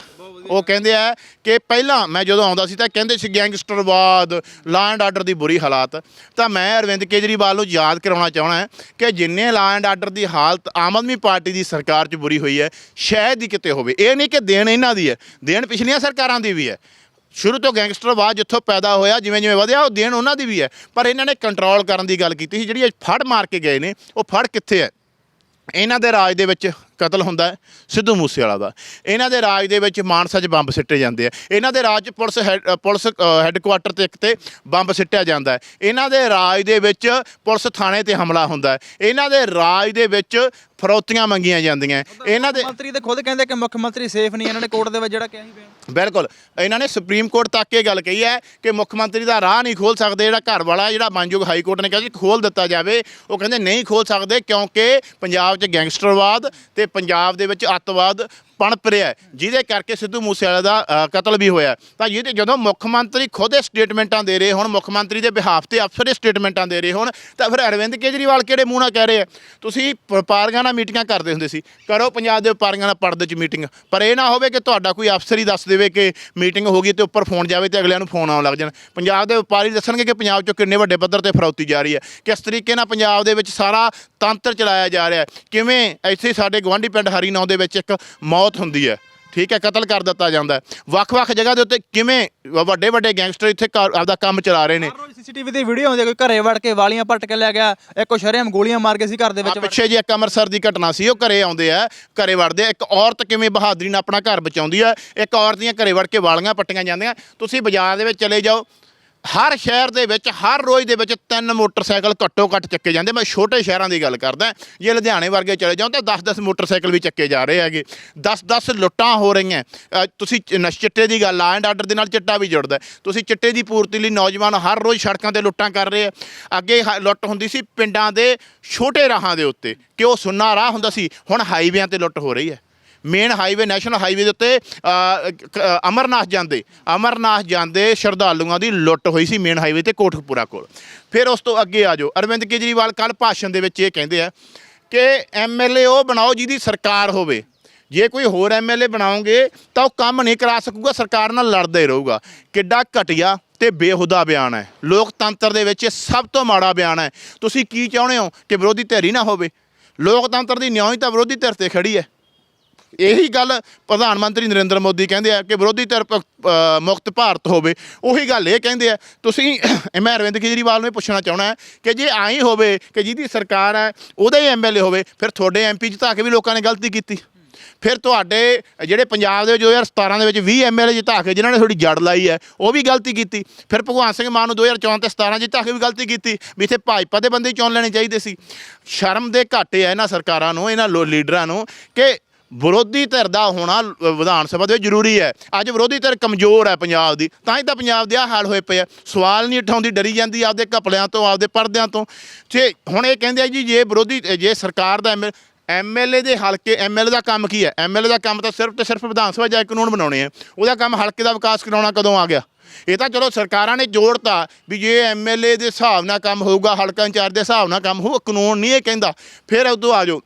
ਉਹ ਕਹਿੰਦੇ ਆ ਕਿ ਪਹਿਲਾਂ ਮੈਂ ਜਦੋਂ ਆਉਂਦਾ ਸੀ ਤਾਂ ਕਹਿੰਦੇ ਸੀ ਗੈਂਗਸਟਰਵਾਦ ਲਾ ਐਂਡ ਆਰਡਰ ਦੀ ਬੁਰੀ ਹਾਲਾਤ। ਤਾਂ ਮੈਂ ਅਰਵਿੰਦ ਕੇਜਰੀਵਾਲ ਨੂੰ ਯਾਦ ਕਰਾਉਣਾ ਚਾਹਣਾ ਕਿ ਜਿੰਨੇ ਲਾ ਐਂਡ ਆਰਡਰ ਦੀ ਹਾਲਤ ਆਮ ਆਦਮੀ ਪਾਰਟੀ ਦੀ ਸਰਕਾਰ 'ਚ ਬੁਰੀ ਹੋਈ ਹੈ ਸ਼ਾਇਦ ਹੀ ਕਿਤੇ ਹੋਵੇ। ਇਹ ਨਹੀਂ ਕਿ ਦੇਣ ਇਹਨਾਂ ਦੀ ਹੈ ਦੇਣ ਪਿਛਲੀਆਂ ਸਰਕਾਰਾਂ ਦੀ ਵੀ ਹੈ। ਸ਼ੁਰੂ ਤੋਂ ਗੈਂਗਸਟਰਵਾਦ ਜਿੱਥੋਂ ਪੈਦਾ ਹੋਇਆ ਜਿਵੇਂ ਜਿਵੇਂ ਵਧਿਆ ਉਹ ਦੇਣ ਉਹਨਾਂ ਦੀ ਵੀ ਹੈ। ਪਰ ਇਹਨਾਂ ਨੇ ਕੰਟਰੋਲ ਕਰਨ ਦੀ ਗੱਲ ਕੀਤੀ ਸੀ ਜਿਹੜੀ ਫੜ ਮਾਰ ਕੇ ਗਏ ਨੇ ਉਹ ਫੜ ਕਿੱਥੇ ਹੈ? ਇਹਨਾਂ ਦੇ ਰਾਜ ਦੇ ਵਿੱਚ ਕਤਲ ਹੁੰਦਾ ਹੈ ਸਿੱਧੂ ਮੂਸੇਵਾਲਾ ਦਾ। ਇਹਨਾਂ ਦੇ ਰਾਜ ਦੇ ਵਿੱਚ ਮਾਨਸਾ 'ਚ ਬੰਬ ਸਿੱਟੇ ਜਾਂਦੇ ਆ। ਇਹਨਾਂ ਦੇ ਰਾਜ 'ਚ ਪੁਲਿਸ ਪੁਲਿਸ ਹੈੱਡਕੁਆਟਰ ਤੇ ਇੱਕ ਤੇ ਬੰਬ ਸਿੱਟਿਆ ਜਾਂਦਾ ਹੈ। ਇਹਨਾਂ ਦੇ ਰਾਜ ਦੇ ਵਿੱਚ ਪੁਲਿਸ ਥਾਣੇ ਤੇ ਹਮਲਾ ਹੁੰਦਾ ਹੈ। ਇਹਨਾਂ ਦੇ ਰਾਜ ਦੇ ਵਿੱਚ ਫਰੌਤੀਆਂ ਮੰਗੀਆਂ ਜਾਂਦੀਆਂ ਹੈ। ਇਹਨਾਂ ਦੇ ਮੰਤਰੀ ਤੇ ਖੁਦ ਕਹਿੰਦੇ ਕਿ ਮੁੱਖ ਮੰਤਰੀ ਸੇਫ ਨਹੀਂ ਇਹਨਾਂ ਨੇ ਕੋਰਟ ਦੇ ਵਿੱਚ ਜਿਹੜਾ ਕਿਹਾ ਸੀ ਬਿਆਨ ਬਿਲਕੁਲ। ਇਹਨਾਂ ਨੇ ਸੁਪਰੀਮ ਕੋਰਟ ਤੱਕ ਇਹ ਗੱਲ ਕਹੀ ਹੈ ਕਿ ਮੁੱਖ ਮੰਤਰੀ ਦਾ ਰਾਹ ਨਹੀਂ ਖੋਲ ਸਕਦੇ, ਜਿਹੜਾ ਘਰ ਵਾਲਾ, ਜਿਹੜਾ ਮਾਨਯੋਗ ਹਾਈ ਕੋਰਟ ਨੇ ਕਿਹਾ ਜੀ ਖੋਲ ਦਿੱਤਾ ਜਾਵੇ। ਉਹ ਕਹਿੰਦੇ ਨਹੀਂ ਖੋਲ ਸਕਦੇ ਕਿਉਂਕਿ ਪੰਜਾਬ 'ਚ ਗੈਂਗਸਟਰਵਾਦ ਤੇ ਪੰਜਾਬ ਦੇ ਵਿੱਚ ਅੱਤਵਾਦ ਪਣਪ ਰਿਹਾ ਹੈ, ਜਿਹਦੇ ਕਰਕੇ ਸਿੱਧੂ ਮੂਸੇਵਾਲੇ ਦਾ ਅ, ਕਤਲ ਵੀ ਹੋਇਆ ਤਾਂ ਜਿਹਦੇ ਜਦੋਂ ਮੁੱਖ ਮੰਤਰੀ ਖੁਦ ਇਹ ਸਟੇਟਮੈਂਟਾਂ ਦੇ ਰਹੇ ਹੋਣ ਮੁੱਖ ਮੰਤਰੀ ਦੇ ਬਿਹਾਫ ਤੇ ਅਫਸਰ ਇਹ ਸਟੇਟਮੈਂਟਾਂ ਦੇ ਰਹੇ ਹੋਣ ਤਾਂ ਫਿਰ ਅਰਵਿੰਦ ਕੇਜਰੀਵਾਲ ਕਿਹੜੇ ਮੂੰਹ ਨਾਲ ਕਹਿ ਰਹੇ ਆ? ਤੁਸੀਂ ਵਪਾਰੀਆਂ ਨਾਲ ਮੀਟਿੰਗਾਂ ਕਰਦੇ ਹੁੰਦੇ ਸੀ। ਕਰੋ ਪੰਜਾਬ ਦੇ ਵਪਾਰੀਆਂ ਨਾਲ ਪਰਦੇ 'ਚ ਮੀਟਿੰਗ। ਪਰ ਇਹ ਨਾ ਹੋਵੇ ਕਿ ਤੁਹਾਡਾ ਕੋਈ ਅਫਸਰ ਹੀ ਦੱਸ ਦੇਵੇ ਕਿ ਮੀਟਿੰਗ ਹੋ ਗਈ ਤੇ ਉੱਪਰ ਫੋਨ ਜਾਵੇ ਤੇ ਅਗਲਿਆਂ ਨੂੰ ਫੋਨ ਆਉਣ ਲੱਗ ਜਾਣ। ਪੰਜਾਬ ਦੇ ਵਪਾਰੀ ਦੱਸਣਗੇ ਕਿ ਪੰਜਾਬ 'ਚੋਂ ਕਿੰਨੇ ਵੱਡੇ ਪੱਧਰ ਤੇ ਫਰੌਤੀ ਜਾ ਰਹੀ ਹੈ। ਕਿਸ ਤਰੀਕੇ ਨਾਲ ਪੰਜਾਬ ਦੇ ਵਿੱਚ ਸਾਰਾ ਤੰਤਰ ਚਲਾਇਆ ਜਾ ਰਿਹਾ ਹੈ? ਕਿਵੇਂ ਇੱਥੇ ਸਾਡੇ ਗਵਾਂਢੀ ਪਿੰਡ ਹਰੀਨੌਂ ਦੇ ਵਿੱਚ ਇੱਕ ਮੌਤ ਹੁੰਦੀ ਹੈ। ਠੀਕ ਹੈ ਕਤਲ ਕਰ ਦਿੱਤਾ ਜਾਂਦਾ ਹੈ। ਵੱਖ-ਵੱਖ ਜਗ੍ਹਾ ਦੇ ਉੱਤੇ ਕਿਵੇਂ ਵੱਡੇ ਵੱਡੇ ਗੈਂਗਸਟਰ ਇੱਥੇ ਘਰ- ਆਪਦਾ ਕੰਮ ਚਲਾ ਰਹੇ ਨੇ। ਸੀਸੀਟੀਵੀ ਦੀ ਵੀਡੀਓ ਆਉਂਦੀ ਹੈ ਕੋਈ ਘਰੇ ਵੜ ਕੇ ਵਾਲੀਆਂ ਪੱਟ ਕੇ ਲੈ ਗਿਆ ਇੱਕੋ ਸ਼ਰੇਆਮ ਗੋਲੀਆਂ ਮਾਰ ਕੇ ਸੀ ਘਰ ਦੇ ਵਿੱਚ ਵੜ- ਪਿੱਛੇ ਜੀ ਇੱਕ ਅੰਮ੍ਰਿਤਸਰ ਦੀ ਘਟਨਾ ਸੀ ਉਹ ਘਰੇ ਆਉਂਦੇ ਆ ਘਰੇ ਵੜਦੇ ਆ। ਇੱਕ ਔਰਤ ਕਿਵੇਂ ਬਹਾਦਰੀ ਨਾਲ ਆਪਣਾ ਘਰ ਬਚਾਉਂਦੀ ਆ ਇੱਕ ਔਰਤ ਦੀਆਂ ਘਰੇ ਵੜ ਕੇ ਵਾਲੀਆਂ ਪੱਟੀਆਂ ਜਾਂਦੀਆਂ। ਤੁਸੀਂ ਬਾਜ਼ਾਰ ਦੇ ਵਿੱਚ ਚਲੇ ਜਾਓ ਹਰ ਸ਼ਹਿਰ ਦੇ ਵਿੱਚ, ਹਰ ਰੋਜ਼ ਦੇ ਵਿੱਚ ਤਿੰਨ ਮੋਟਰਸਾਈਕਲ ਘੱਟੋ ਘੱਟ ਚੱਕੇ ਜਾਂਦੇ। ਮੈਂ ਛੋਟੇ ਸ਼ਹਿਰਾਂ ਦੀ ਗੱਲ ਕਰਦਾ। ਜੇ ਲੁਧਿਆਣੇ ਵਰਗੇ ਚਲੇ ਜਾਓ ਤਾਂ 10-10 ਮੋਟਰਸਾਈਕਲ ਵੀ ਚੱਕੇ ਜਾ ਰਹੇ ਹੈਗੇ। 10-10 ਲੁੱਟਾਂ ਹੋ ਰਹੀਆਂ। ਤੁਸੀਂ ਨਸ਼ ਚਿੱਟੇ ਦੀ ਗੱਲ ਲਾ ਐਂਡ ਆਰਡਰ ਦੇ ਨਾਲ ਚਿੱਟਾ ਵੀ ਜੁੜਦਾ। ਤੁਸੀਂ ਚਿੱਟੇ ਦੀ ਪੂਰਤੀ ਲਈ ਨੌਜਵਾਨ ਹਰ ਰੋਜ਼ ਸੜਕਾਂ ਤੇ ਲੁੱਟਾਂ ਕਰ ਰਹੇ ਆ। ਅੱਗੇ ਹ- ਲੁੱਟ ਹੁੰਦੀ ਸੀ ਪਿੰਡਾਂ ਦੇ ਛੋਟੇ ਰਾਹਾਂ ਦੇ ਉੱਤੇ। ਕਿ ਉਹ ਸੁੰਨਾ ਰਾਹ ਹੁੰਦਾ ਸੀ? ਹੁਣ ਹਾਈਵੇਆਂ ਤੇ ਲੁੱਟ ਹੋ ਰਹੀ ਹੈ। ਮੇਨ ਹਾਈਵੇ ਨੈਸ਼ਨਲ ਹਾਈਵੇ ਦੇ ਉੱਤੇ ਕ- ਅਮਰਨਾਥ ਜਾਂਦੇ। ਅਮਰਨਾਥ ਜਾਂਦੇ, ਸ਼ਰਧਾਲੂਆਂ ਦੀ ਲੁੱਟ ਹੋਈ ਸੀ ਮੇਨ ਹਾਈਵੇ ਤੇ ਕੋਟਕਪੂਰਾ ਕੋਲ। ਫਿਰ ਉਸ ਤੋਂ ਅੱਗੇ ਆ ਜਾਓ। ਅਰਵਿੰਦ ਕੇਜਰੀਵਾਲ ਕੱਲ ਭਾਸ਼ਣ ਦੇ ਵਿੱਚ ਇਹ ਕਹਿੰਦੇ ਆ ਕਿ ਐਮਐਲਏ ਉਹ ਬਣਾਓ ਜਿਹਦੀ ਸਰਕਾਰ ਹੋਵੇ। ਜੇ ਕੋਈ ਹੋਰ ਐਮਐਲਏ ਬਣਾਓਗੇ, ਤਾਂ ਉਹ ਕੰਮ ਨਹੀਂ ਕਰਾ ਸਕੂਗਾ, ਸਰਕਾਰ ਨਾਲ ਲੜਦਾ ਹੀ ਰਹੂਗਾ। ਕਿੱਡਾ ਘਟੀਆ ਤੇ ਬੇਹੁਦਾ ਬਿਆਨ ਹੈ। ਲੋਕਤੰਤਰ ਦੇ ਵਿੱਚ ਇਹ ਸਭ ਤੋਂ ਮਾੜਾ ਬਿਆਨ ਹੈ। ਤੁਸੀਂ ਕੀ ਚਾਹੁੰਦੇ ਹੋ ਕਿ ਵਿਰੋਧੀ ਧਿਰ ਹੀ ਨਾ ਹੋਵੇ? ਲੋਕਤੰਤਰ ਦੀ ਨਿਆਂ ਹੀ ਤਾਂ ਵਿਰੋਧੀ ਧਿਰ ਤੇ ਖੜੀ ਹੈ। ਇਹੀ ਗੱਲ ਪ੍ਰਧਾਨ ਮੰਤਰੀ ਨਰਿੰਦਰ ਮੋਦੀ ਕਹਿੰਦੇ ਆ ਕਿ ਵਿਰੋਧੀ ਧਿਰ ਪ- ਮੁਕਤ ਭਾਰਤ ਹੋਵੇ, ਉਹੀ ਗੱਲ ਇਹ ਕਹਿੰਦੇ ਆ। ਤੁਸੀਂ (coughs) ਮੈਂ ਅਰਵਿੰਦ ਕੇਜਰੀਵਾਲ ਨੂੰ ਇਹ ਪੁੱਛਣਾ ਚਾਹਣਾ ਹੈ ਕਿ ਜੇ ਆਈ ਹੋਵੇ ਕਿ ਜਿਹਦੀ ਸਰਕਾਰ ਹੈ, ਉਹਦਾ ਹੀ ਐਮਐਲਏ ਹੋਵੇ, ਫਿਰ ਤੁਹਾਡੇ ਐਮਪੀ ਜਿਤਾ ਕੇ ਵੀ ਲੋਕਾਂ ਨੇ ਗਲਤੀ ਕੀਤੀ। ਫਿਰ ਤੁਹਾਡੇ ਜਿਹੜੇ ਪੰਜਾਬ ਦੇ 2017 ਦੇ ਵਿੱਚ 20 ਐਮਐਲਏ ਜਿਤਾ ਕੇ, ਜਿਨ੍ਹਾਂ ਨੇ ਥੋੜੀ ਜੜ ਲਾਈ ਹੈ, ਉਹ ਵੀ ਗਲਤੀ ਕੀਤੀ। ਫਿਰ ਭਗਵਾਨ ਸਿੰਘ ਮਾਨ ਨੂੰ 2014 ਤੇ 17 ਜਿਤਾ ਕੇ ਵੀ ਗਲਤੀ ਕੀਤੀ, ਵੀ ਇੱਥੇ ਭਾਜਪਾ ਦੇ ਬੰਦੇ ਹੀ ਚੁਣ ਲੈਣੇ ਚਾਹੀਦੇ ਸੀ। ਸ਼ਰਮ ਦੇ ਘਾਟੇ ਆ ਇਹਨਾਂ ਸਰਕਾਰਾਂ ਨੂੰ, ਇਹਨਾਂ ਲੋ- ਲੀਡਰਾਂ ਨੂੰ ਕਿ ਵਿਰੋਧੀ ਧਿਰ ਦਾ ਹੋਣਾ ਵਿਧਾਨ ਸਭਾ ਦੇ ਵਿੱਚ ਜ਼ਰੂਰੀ ਹੈ। ਅੱਜ ਵਿਰੋਧੀ ਧਿਰ ਕਮਜ਼ੋਰ ਹੈ ਪੰਜਾਬ ਦੀ। ਤਾਂ ਹੀ ਤਾਂ ਪੰਜਾਬ ਦੇ ਆ ਹਾਲ ਹੋਏ ਪਏ ਆ। ਸਵਾਲ ਨਹੀਂ ਉਠਾਉਂਦੀ, ਡਰੀ ਜਾਂਦੀ ਆਪਦੇ ਘਪਲਿਆਂ ਤੋਂ, ਆਪਦੇ ਪਰਦਿਆਂ ਤੋਂ। ਤੇ ਹੁਣ ਇਹ ਕਹਿੰਦੇ ਆ ਜੀ, ਜੇ ਵਿਰੋਧੀ, ਜੇ ਸਰਕਾਰ ਦਾ ਐਮਐਲਏ ਦੇ ਹਲਕੇ, ਐਮਐਲਏ ਦਾ ਕੰਮ ਕੀ ਹੈ? ਐਮਐਲਏ ਦਾ ਕੰਮ ਤਾਂ ਸਿਰਫ ਤੇ ਸਿਰਫ ਵਿਧਾਨ ਸਭਾ ਜਾ ਕਾਨੂੰਨ ਬਣਾਉਣੇ ਆ। ਉਹਦਾ ਕੰਮ ਹਲਕੇ ਦਾ ਵਿਕਾਸ ਕਰਾਉਣਾ ਕਦੋਂ ਆ ਗਿਆ? ਇਹ ਤਾਂ ਚਲੋ ਸਰਕਾਰਾਂ ਨੇ ਜੋੜਤਾ ਵੀ ਜੇ ਐਮਐਲਏ ਦੇ ਹਿਸਾਬ ਨਾਲ ਕੰਮ ਹੋਊਗਾ, ਹਲਕਾ ਇੰਚਾਰਜ ਦੇ ਹਿਸਾਬ ਨਾਲ ਕੰਮ ਹੋਊ, ਕਾਨੂੰਨ ਨਹੀਂ ਇਹ ਕਹਿੰਦਾ। ਫਿਰ ਉਦੋਂ ਆ ਜਾਓ।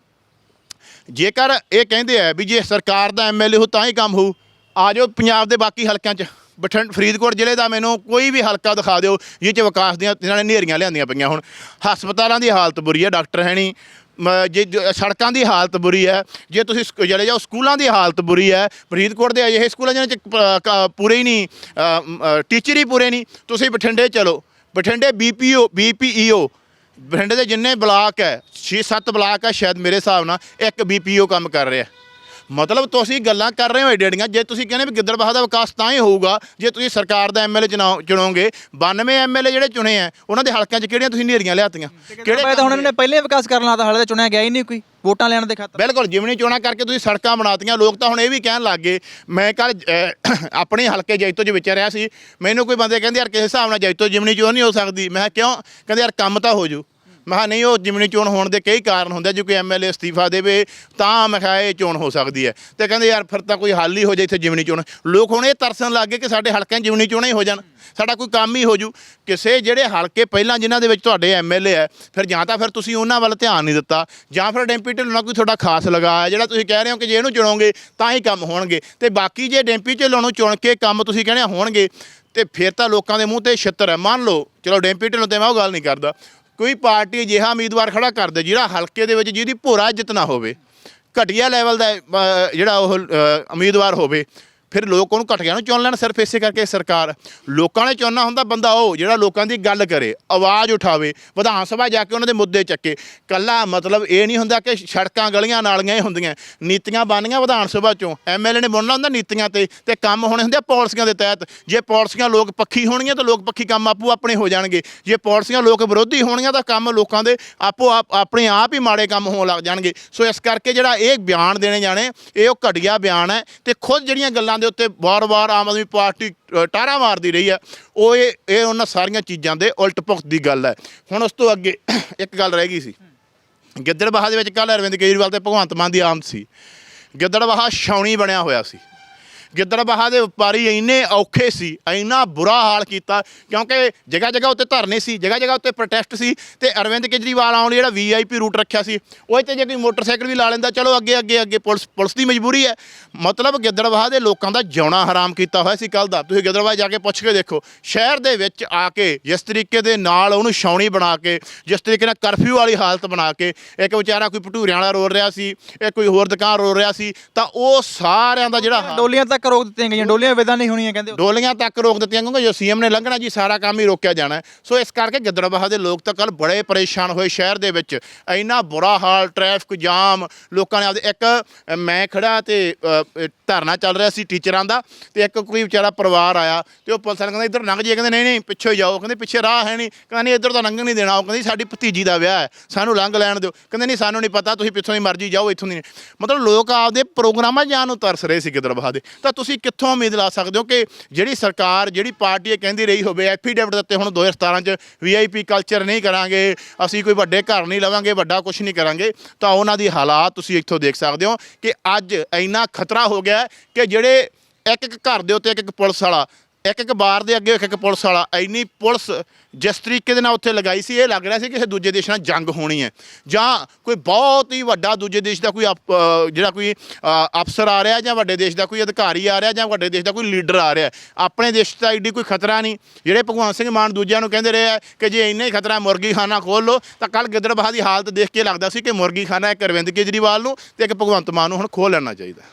ਜੇਕਰ ਇਹ ਕਹਿੰਦੇ ਆ ਵੀ ਜੇ ਸਰਕਾਰ ਦਾ ਐਮਐਲਏ ਹੋ ਤਾਂ ਹੀ ਕੰਮ ਹੋਊ, ਆ ਜਾਓ ਪੰਜਾਬ ਦੇ ਬਾਕੀ ਹਲਕਿਆਂ 'ਚ। ਬਠਿੰਡ, ਫਰੀਦਕੋਟ ਜ਼ਿਲ੍ਹੇ ਦਾ ਮੈਨੂੰ ਕੋਈ ਵੀ ਹਲਕਾ ਦਿਖਾ ਦਿਓ, ਜਿਹ 'ਚ ਵਿਕਾਸ ਦੀਆਂ ਇਹਨਾਂ ਨੇ ਨੇਰੀਆਂ ਲਿਆਂਦੀਆਂ ਪਈਆਂ ਹੁਣ। ਹਸਪਤਾਲਾਂ ਦੀ ਹਾਲਤ ਬੁਰੀ ਹੈ ਡਾਕਟਰ ਹੈ ਨਹੀਂ। ਮ- ਜੇ ਜ- ਸੜਕਾਂ ਦੀ ਹਾਲਤ ਬੁਰੀ ਹੈ ਜੇ ਤੁਸੀਂ ਸਕ- ਚਲੇ ਜਾਓ ਸਕੂਲਾਂ ਦੀ ਹਾਲਤ ਬੁਰੀ ਹੈ ਫਰੀਦਕੋਟ ਦੇ ਅਜਿਹੇ ਸਕੂਲਾਂ ਜਿਹਨਾਂ 'ਚ ਪੂਰੇ ਹੀ ਨਹੀਂ ਟੀਚਰ ਹੀ ਪੂਰੇ ਨਹੀਂ, ਤੁਸੀਂ ਬਠਿੰਡੇ ਚਲੋ। ਬਠਿੰਡੇ ਬੀਪੀਓ ਬੀਪੀਈਓ ਬਠਿੰਡੇ ਦੇ ਜਿੰਨੇ ਬਲਾਕ ਹੈ 6-7 ਬਲਾਕ ਹੈ ਸ਼ਾਇਦ ਮੇਰੇ ਹਿਸਾਬ ਨਾਲ ਇੱਕ ਬੀਪੀਓ ਕੰਮ ਕਰ ਰਿਹਾ। ਮਤਲਬ ਤੁਸੀਂ ਗੱਲਾਂ ਕਰ ਰਹੇ ਹੋ ਏਡੀਆਂ ਜੇ ਤੁਸੀਂ ਕਹਿੰਦੇ ਵੀ ਗਿੱਦੜਬਾਹਾ ਦਾ ਵਿਕਾਸ ਤਾਂ ਹੀ ਹੋਊਗਾ ਜੇ ਤੁਸੀਂ ਸਰਕਾਰ ਦਾ ਐਮਐਲਏ ਚੁਣੋਗੇ 92 ਐਮਐਲਏ ਜਿਹੜੇ ਚੁਣੇ ਆ ਉਹਨਾਂ ਦੇ ਹਲਕਿਆਂ 'ਚ ਕਿਹੜੀਆਂ ਤੁਸੀਂ ਨੇਰੀਆਂ ਲਿਆਤੀਆਂ? ਕਿਹੜੇ ਤਾਂ ਹੁਣ ਇਹਨਾਂ ਨੇ ਪਹਿਲੇ ਹੀ ਵਿਕਾਸ ਕਰਨ ਲਾਤਾ ਹਾਲੇ ਤਾਂ ਚੁਣਿਆ ਗਿਆ ਹੀ ਨਹੀਂ ਕੋਈ ਵੋਟਾਂ ਲੈਣ ਦੇ ਖਾਤਰ। ਬਿਲਕੁਲ ਜਿਮਣੀ ਚੋਣਾਂ ਕਰਕੇ ਤੁਸੀਂ ਸੜਕਾਂ ਬਣਾਤੀਆਂ ਲੋਕ ਤਾਂ ਹੁਣ ਇਹ ਵੀ ਕਹਿਣ ਲੱਗ ਗਏ ਮੈਂ ਕੱਲ ਆਪਣੇ ਹਲਕੇ ਜੈਤੋ 'ਚ ਵਿਚਰਿਆ ਸੀ ਮੈਨੂੰ ਕੋਈ ਬੰਦੇ ਕਹਿੰਦੇ ਯਾਰ ਕਿਸੇ ਹਿਸਾਬ ਨਾਲ ਜੈਤੋ ਜਿਮਣੀ ਚੋਣ ਨਹੀਂ ਹੋ ਸਕਦੀ ਮੈਂ ਕਿਹਾ ਕਿਉਂ? ਕਹਿੰਦੇ ਯਾਰ ਕੰਮ ਤਾਂ ਹੋ ਜੂ ਮੈਂ ਕਿਹਾ ਨਹੀਂ ਉਹ ਜਿਮਨੀ ਚੋਣ ਹੋਣ ਦੇ ਕਈ ਕਾਰਨ ਹੁੰਦੇ ਆ, ਜੇ ਕੋਈ ਐਮਐਲਏ ਅਸਤੀਫਾ ਦੇਵੇ ਤਾਂ ਮੈਂ ਕਿਹਾ ਇਹ ਚੋਣ ਹੋ ਸਕਦੀ ਹੈ। ਤੇ ਕਹਿੰਦੇ ਯਾਰ ਫਿਰ ਤਾਂ ਕੋਈ ਹੱਲ ਹੀ ਹੋ ਜਾਏ ਇੱਥੇ ਜਿਮਨੀ ਚੋਣ। ਲੋਕ ਹੁਣ ਇਹ ਤਰਸਣ ਲੱਗ ਗਏ ਕਿ ਸਾਡੇ ਹਲਕਿਆਂ 'ਚ ਜਿਮਣੀ ਚੋਣਾਂ ਹੀ ਹੋ ਜਾਣ। ਸਾਡਾ ਕੋਈ ਕੰਮ ਹੀ ਹੋ ਜੂ। ਕਿਸੇ ਜਿਹੜੇ ਹਲਕੇ ਪਹਿਲਾਂ ਜਿਨ੍ਹਾਂ ਦੇ ਵਿੱਚ ਤੁਹਾਡੇ ਐਮਐਲਏ ਹੈ ਫਿਰ ਜਾਂ ਤਾਂ ਫਿਰ ਤੁਸੀਂ ਉਹਨਾਂ ਵੱਲ ਧਿਆਨ ਨਹੀਂ ਦਿੱਤਾ ਜਾਂ ਫਿਰ ਡੈਂਪੀ ਢਿੱਲੋਂ ਨਾਲ ਕੋਈ ਤੁਹਾਡਾ ਖਾਸ ਲਗਾ ਹੈ ਜਿਹੜਾ ਤੁਸੀਂ ਕਹਿ ਰਹੇ ਹੋ ਕਿ ਜੇ ਇਹਨੂੰ ਚੁਣੋਗੇ ਤਾਂ ਹੀ ਕੰਮ ਹੋਣਗੇ। ਤੇ ਬਾਕੀ ਜੇ ਡੈਂਪੀ ਢਿੱਲੋਂ ਨੂੰ ਚੁਣ ਕੇ ਕੰਮ ਤੁਸੀਂ ਕਹਿੰਦੇ ਹੋਣਗੇ ਤੇ ਫਿਰ ਤਾਂ ਲੋਕਾਂ ਦੇ ਮੂੰਹ ਤੇ ਛਿੱਤਰ ਹੈ। ਮੰਨ ਲਓ ਚਲੋ ਡੈਂਪੀ ਢਿੱਲੋਂ ਤੇ ਮੈਂ ਉਹ ਗੱਲ ਨਹੀਂ ਕਰਦਾ। ਕੋਈ ਪਾਰਟੀ ਅਜਿਹਾ ਉਮੀਦਵਾਰ ਖੜਾ ਕਰ ਦੇ ਜਿਹੜਾ ਹਲਕੇ ਦੇ ਵਿੱਚ ਜਿਹਦੀ ਭੋਰਾ ਇੱਜ਼ਤ ਨਾ ਹੋਵੇ। ਘਟੀਆ ਲੈਵਲ ਦਾ ਅ, ਜਿਹੜਾ ਉਹ ਅ, ਉਮੀਦਵਾਰ ਹੋਵੇ। ਫਿਰ ਲੋਕ ਉਹਨੂੰ ਘਟੀਆ ਨੂੰ ਚੁਣ ਲੈਣ ਸਿਰਫ ਇਸੇ ਕਰਕੇ ਸਰਕਾਰ। ਲੋਕਾਂ ਨੇ ਚੁਣਨਾ ਹੁੰਦਾ ਬੰਦਾ ਉਹ, ਜਿਹੜਾ ਲੋਕਾਂ ਦੀ ਗੱਲ ਕਰੇ, ਆਵਾਜ਼ ਉਠਾਵੇ, ਵਿਧਾਨ ਸਭਾ ਜਾ ਕੇ ਉਹਨਾਂ ਦੇ ਮੁੱਦੇ ਚੱਕੇ। ਕੱਲਾ ਮਤਲਬ ਇਹ ਨਹੀਂ ਹੁੰਦਾ ਕਿ ਸੜਕਾਂ ਗਲੀਆਂ ਨਾਲੀਆਂ ਹੀ ਹੁੰਦੀਆਂ। ਨੀਤੀਆਂ ਬਣਨੀਆਂ ਵਿਧਾਨ ਸਭਾ ਚੋਂ। ਐਮਐਲਏ ਨੇ ਬਣਨਾ ਹੁੰਦਾ ਨੀਤੀਆਂ ਤੇ ਤੇ ਕੰਮ ਹੋਣੇ ਹੁੰਦੇ ਆ ਪਾਲਿਸੀਆਂ ਦੇ ਤਹਿਤ। ਜੇ ਪਾਲਿਸੀਆਂ ਲੋਕ ਪੱਖੀ ਹੋਣਗੀਆਂ ਤਾਂ ਲੋਕ ਪੱਖੀ ਕੰਮ ਆਪੋ ਆਪਣੇ ਹੋ ਜਾਣਗੇ। ਜੇ ਪਾਲਿਸੀਆਂ ਲੋਕ ਵਿਰੋਧੀ ਹੋਣਗੀਆਂ ਤਾਂ ਕੰਮ ਲੋਕਾਂ ਦੇ ਆਪੋ ਆਪ, ਆਪਣੇ ਆਪ ਹੀ ਮਾੜੇ ਕੰਮ ਹੋਣ ਲੱਗ ਜਾਣਗੇ। ਸੋ ਇਸ ਕਰਕੇ ਜਿਹੜਾ ਇਹ ਬਿਆਨ ਦੇਣੇ ਜਾਣੇ, ਇਹ ਉਹ ਘਟੀਆ ਬਿਆਨ ਹੈ ਤੇ ਖੁਦ ਜਿਹੜੀਆਂ ਗੱਲਾਂ ਟਿਕਟਾਂ ਦੇ ਉੱਤੇ ਵਾਰ-ਵਾਰ ਆਮ ਆਦਮੀ ਪਾਰਟੀ ਅ, ਟਾਰਾ ਮਾਰਦੀ ਰਹੀ ਹੈ। ਉਹ ਇਹ ਇਹ ਉਹਨਾਂ ਸਾਰੀਆਂ ਚੀਜ਼ਾਂ ਦੇ ਉਲਟ ਭੁਗਤ ਦੀ ਗੱਲ ਹੈ। ਹੁਣ ਉਸ ਤੋਂ ਅੱਗੇ (coughs) ਇੱਕ ਗੱਲ ਰਹਿ ਗਈ ਸੀ। ਗਿੱਦੜਬਾਹਾ ਦੇ ਵਿੱਚ ਕੱਲ ਅਰਵਿੰਦ ਕੇਜਰੀਵਾਲ ਤੇ ਭਗਵੰਤ ਮਾਨ ਦੀ ਆਮਦ ਸੀ। ਗਿੱਦੜਬਾਹਾ ਛਾਉਣੀ ਬਣਿਆ ਹੋਇਆ ਸੀ। ਗਿੱਦੜਬਾਹਾ ਦੇ ਵਪਾਰੀ ਇੰਨੇ ਔਖੇ ਸੀ, ਇੰਨਾ ਬੁਰਾ ਹਾਲ ਕੀਤਾ, ਕਿਉਂਕਿ ਜਗ੍ਹਾ ਜਗ੍ਹਾ ਉੱਤੇ ਧਰਨੇ ਸੀ, ਜਗ੍ਹਾ ਜਗ੍ਹਾ ਉੱਤੇ ਪ੍ਰੋਟੈਸਟ ਸੀ ਤੇ ਅਰਵਿੰਦ ਕੇਜਰੀਵਾਲ ਆਉਣ ਲਈ ਜਿਹੜਾ ਵੀਆਈਪੀ ਰੂਟ ਰੱਖਿਆ ਸੀ ਉਹ ਤੇ ਜੇ ਕੋਈ ਮੋਟਰਸਾਈਕਲ ਵੀ ਲਾ ਲੈਂਦਾ, ਚਲੋ ਅੱਗੇ ਅੱਗੇ ਅੱਗੇ ਪੁਲਿਸ ਪੁਲਿਸ ਦੀ ਮਜਬੂਰੀ ਹੈ। ਮਤਲਬ ਗਿੱਦੜਬਾਹਾ ਦੇ ਲੋਕਾਂ ਦਾ ਜਿਉਣਾ ਹਰਾਮ ਕੀਤਾ ਹੋਇਆ ਸੀ ਕੱਲ ਦਾ। ਤੁਸੀਂ ਗਿੱਦੜਬਾਹਾ ਜਾ ਕੇ ਪੁੱਛ ਕੇ ਦੇਖੋ, ਸ਼ਹਿਰ ਦੇ ਵਿੱਚ ਆ ਕੇ ਜਿਸ ਤਰੀਕੇ ਦੇ ਨਾਲ ਉਹਨੂੰ ਛਾਉਣੀ ਬਣਾ ਕੇ, ਜਿਸ ਤਰੀਕੇ ਨਾਲ ਕਰਫਿਊ ਵਾਲੀ ਹਾਲਤ ਬਣਾ ਕੇ, ਇੱਕ ਵਿਚਾਰਾ ਕੋਈ ਭਟੂਰਿਆਂ ਵਾਲਾ ਰੋਲ ਰਿਹਾ ਸੀ, ਇੱਕ ਕੋਈ ਹੋਰ ਦੁਕਾਨ ਰੋਲ ਰਿਹਾ ਸੀ, ਤਾਂ ਉਹ ਸਾਰਿਆਂ ਦਾ ਜਿਹੜਾ ਡੋਲੀਆਂ ਤੱਕ ਰੋਕ ਦਿੱਤੀਆਂ ਗਈਆਂ, ਡੋਲੀਆਂ ਵਿਦਾ ਨਹੀਂ ਹੋਣੀਆਂ ਕਹਿੰਦੇ ਡੋਲੀਆਂ ਤੱਕ ਰੋਕ ਦਿੱਤੀਆਂ ਕਿਉਂਕਿ ਜੋ ਸੀਐਮ ਨੇ ਲੰਘਣਾ ਜੀ, ਸਾਰਾ ਕੰਮ ਹੀ ਰੋਕਿਆ ਜਾਣਾ ਸੋ ਇਸ ਕਰਕੇ ਗਿੱਦੜਬਾਹਾ ਦੇ ਲੋਕ ਤਾਂ ਕੱਲ ਬੜੇ ਪਰੇਸ਼ਾਨ ਹੋਏ ਸ਼ਹਿਰ ਦੇ ਵਿੱਚ। ਇੰਨਾ ਬੁਰਾ ਹਾਲ, ਟ੍ਰੈਫਿਕ ਜਾਮ, ਲੋਕਾਂ ਨੇ ਆਪਦੇ ਇੱਕ, ਮੈਂ ਖੜਾ ਤੇ ਧਰਨਾ ਚੱਲ ਰਿਹਾ ਸੀ ਟੀਚਰਾਂ ਦਾ, ਤੇ ਇੱਕ ਕੋਈ ਵਿਚਾਰਾ ਪਰਿਵਾਰ ਆਇਆ, ਤੇ ਉਹ ਪੁਲਿਸ ਵਾਲੇ ਕਹਿੰਦਾ, ਇੱਧਰ ਲੰਘ ਜਾਈਏ। ਕਹਿੰਦੇ, ਨਹੀਂ ਨਹੀਂ, ਪਿੱਛੇ ਜਾਓ। ਕਹਿੰਦੇ, ਪਿੱਛੇ ਰਾਹ ਹੈ ਨਹੀਂ। ਕਹਿੰਦਾ, ਨਹੀਂ, ਇੱਧਰ ਤਾਂ ਲੰਘਣ ਨਹੀਂ ਦੇਣਾ। ਉਹ ਕਹਿੰਦੀ, ਸਾਡੀ ਭਤੀਜੀ ਦਾ ਵਿਆਹ ਹੈ, ਸਾਨੂੰ ਲੰਘ ਲੈਣ ਦਿਓ। ਕਹਿੰਦੇ, ਨਹੀਂ, ਸਾਨੂੰ ਨਹੀਂ ਪਤਾ, ਤੁਸੀਂ ਪਿੱਛੋਂ ਦੀ ਮਰਜ਼ੀ ਜਾਓ, ਇੱਥੋਂ ਦੀ ਨਹੀਂ। ਮਤਲਬ ਲੋਕ ਆਪਦੇ ਪ੍ਰੋਗਰਾਮਾਂ ਜਾਣ ਨੂੰ ਤਰਸ ਰਹੇ ਸੀ ਗਿੱਦੜਬਾਹਾ ਦੇ। ਤਾਂ ਤੁਸੀਂ ਕਿੱਥੋਂ ਉਮੀਦ ਲਾ ਸਕਦੇ ਹੋ ਕਿ ਜਿਹੜੀ ਸਰਕਾਰ, ਜਿਹੜੀ ਪਾਰਟੀ ਇਹ ਕਹਿੰਦੀ ਰਹੀ ਹੋਵੇ, ਐਫੀਡੇਵਿਟ ਦਿੱਤੇ ਹੁਣ 2017 ਚ ਵੀਆਈਪੀ ਕਲਚਰ ਨਹੀਂ ਕਰਾਂਗੇ, ਅਸੀਂ ਕੋਈ ਵੱਡੇ ਘਰ ਨਹੀਂ ਲਵਾਂਗੇ, ਵੱਡਾ ਕੁਝ ਨਹੀਂ ਕਰਾਂਗੇ, ਤਾਂ ਉਹਨਾਂ ਦੀ ਹਾਲਾਤ ਤੁਸੀਂ ਇੱਥੋਂ ਦੇਖ ਸਕਦੇ ਹੋ ਕਿ ਅੱਜ ਇੰਨਾ ਖਤਰਾ ਹੋ ਗਿਆ ਕਿ ਜਿਹੜੇ ਇੱਕ ਇੱਕ ਘਰ ਦੇ ਉੱਤੇ ਇੱਕ ਇੱਕ ਪੁਲਿਸ ਵਾਲਾ ਇੱਕ ਇੱਕ ਬਾਰ ਦੇ ਅੱਗੇ, ਇੱਕ ਇੱਕ ਪੁਲਿਸ ਵਾਲਾ। ਇੰਨੀ ਪੁਲਿਸ ਜਿਸ ਤਰੀਕੇ ਦੇ ਨਾਲ ਉੱਥੇ ਲਗਾਈ ਸੀ, ਇਹ ਲੱਗ ਰਿਹਾ ਸੀ ਕਿ ਕਿਸੇ ਦੂਜੇ ਦੇਸ਼ ਨਾਲ ਜੰਗ ਹੋਣੀ ਹੈ। ਜਾਂ ਕੋਈ ਬਹੁਤ ਹੀ ਵੱਡਾ ਦੂਜੇ ਦੇਸ਼ ਦਾ ਕੋਈ ਅਪ- ਜਿਹੜਾ ਕੋਈ ਅਫਸਰ ਆ ਰਿਹਾ ਜਾਂ ਵੱਡੇ ਦੇਸ਼ ਦਾ ਕੋਈ ਅਧਿਕਾਰੀ ਆ ਰਿਹਾ ਜਾਂ ਵੱਡੇ ਦੇਸ਼ ਦਾ ਕੋਈ ਲੀਡਰ ਆ ਰਿਹਾ। ਆਪਣੇ ਦੇਸ਼ ਦਾ ਐਡੀ ਕੋਈ ਖਤਰਾ ਨਹੀਂ। ਜਿਹੜੇ ਭਗਵੰਤ ਸਿੰਘ ਮਾਨ ਦੂਜਿਆਂ ਨੂੰ ਕਹਿੰਦੇ ਰਹੇ ਆ ਕਿ ਜੇ ਇੰਨਾ ਹੀ ਖਤਰਾ ਮੁਰਗੀ ਖਾਨਾ ਖੋਲ ਲਓ, ਤਾਂ ਕੱਲ ਗਿੱਦੜਬਾਹ ਦੀ ਹਾਲਤ ਦੇਖ ਕੇ ਲੱਗਦਾ ਸੀ ਕਿ ਮੁਰਗੀ ਖਾਨਾ ਇੱਕ ਅਰਵਿੰਦ ਕੇਜਰੀਵਾਲ ਨੂੰ ਤੇ ਇੱਕ ਭਗਵੰਤ ਮਾਨ ਨੂੰ ਹੁਣ ਖੋਲ ਲੈਣਾ ਚਾਹੀਦਾ।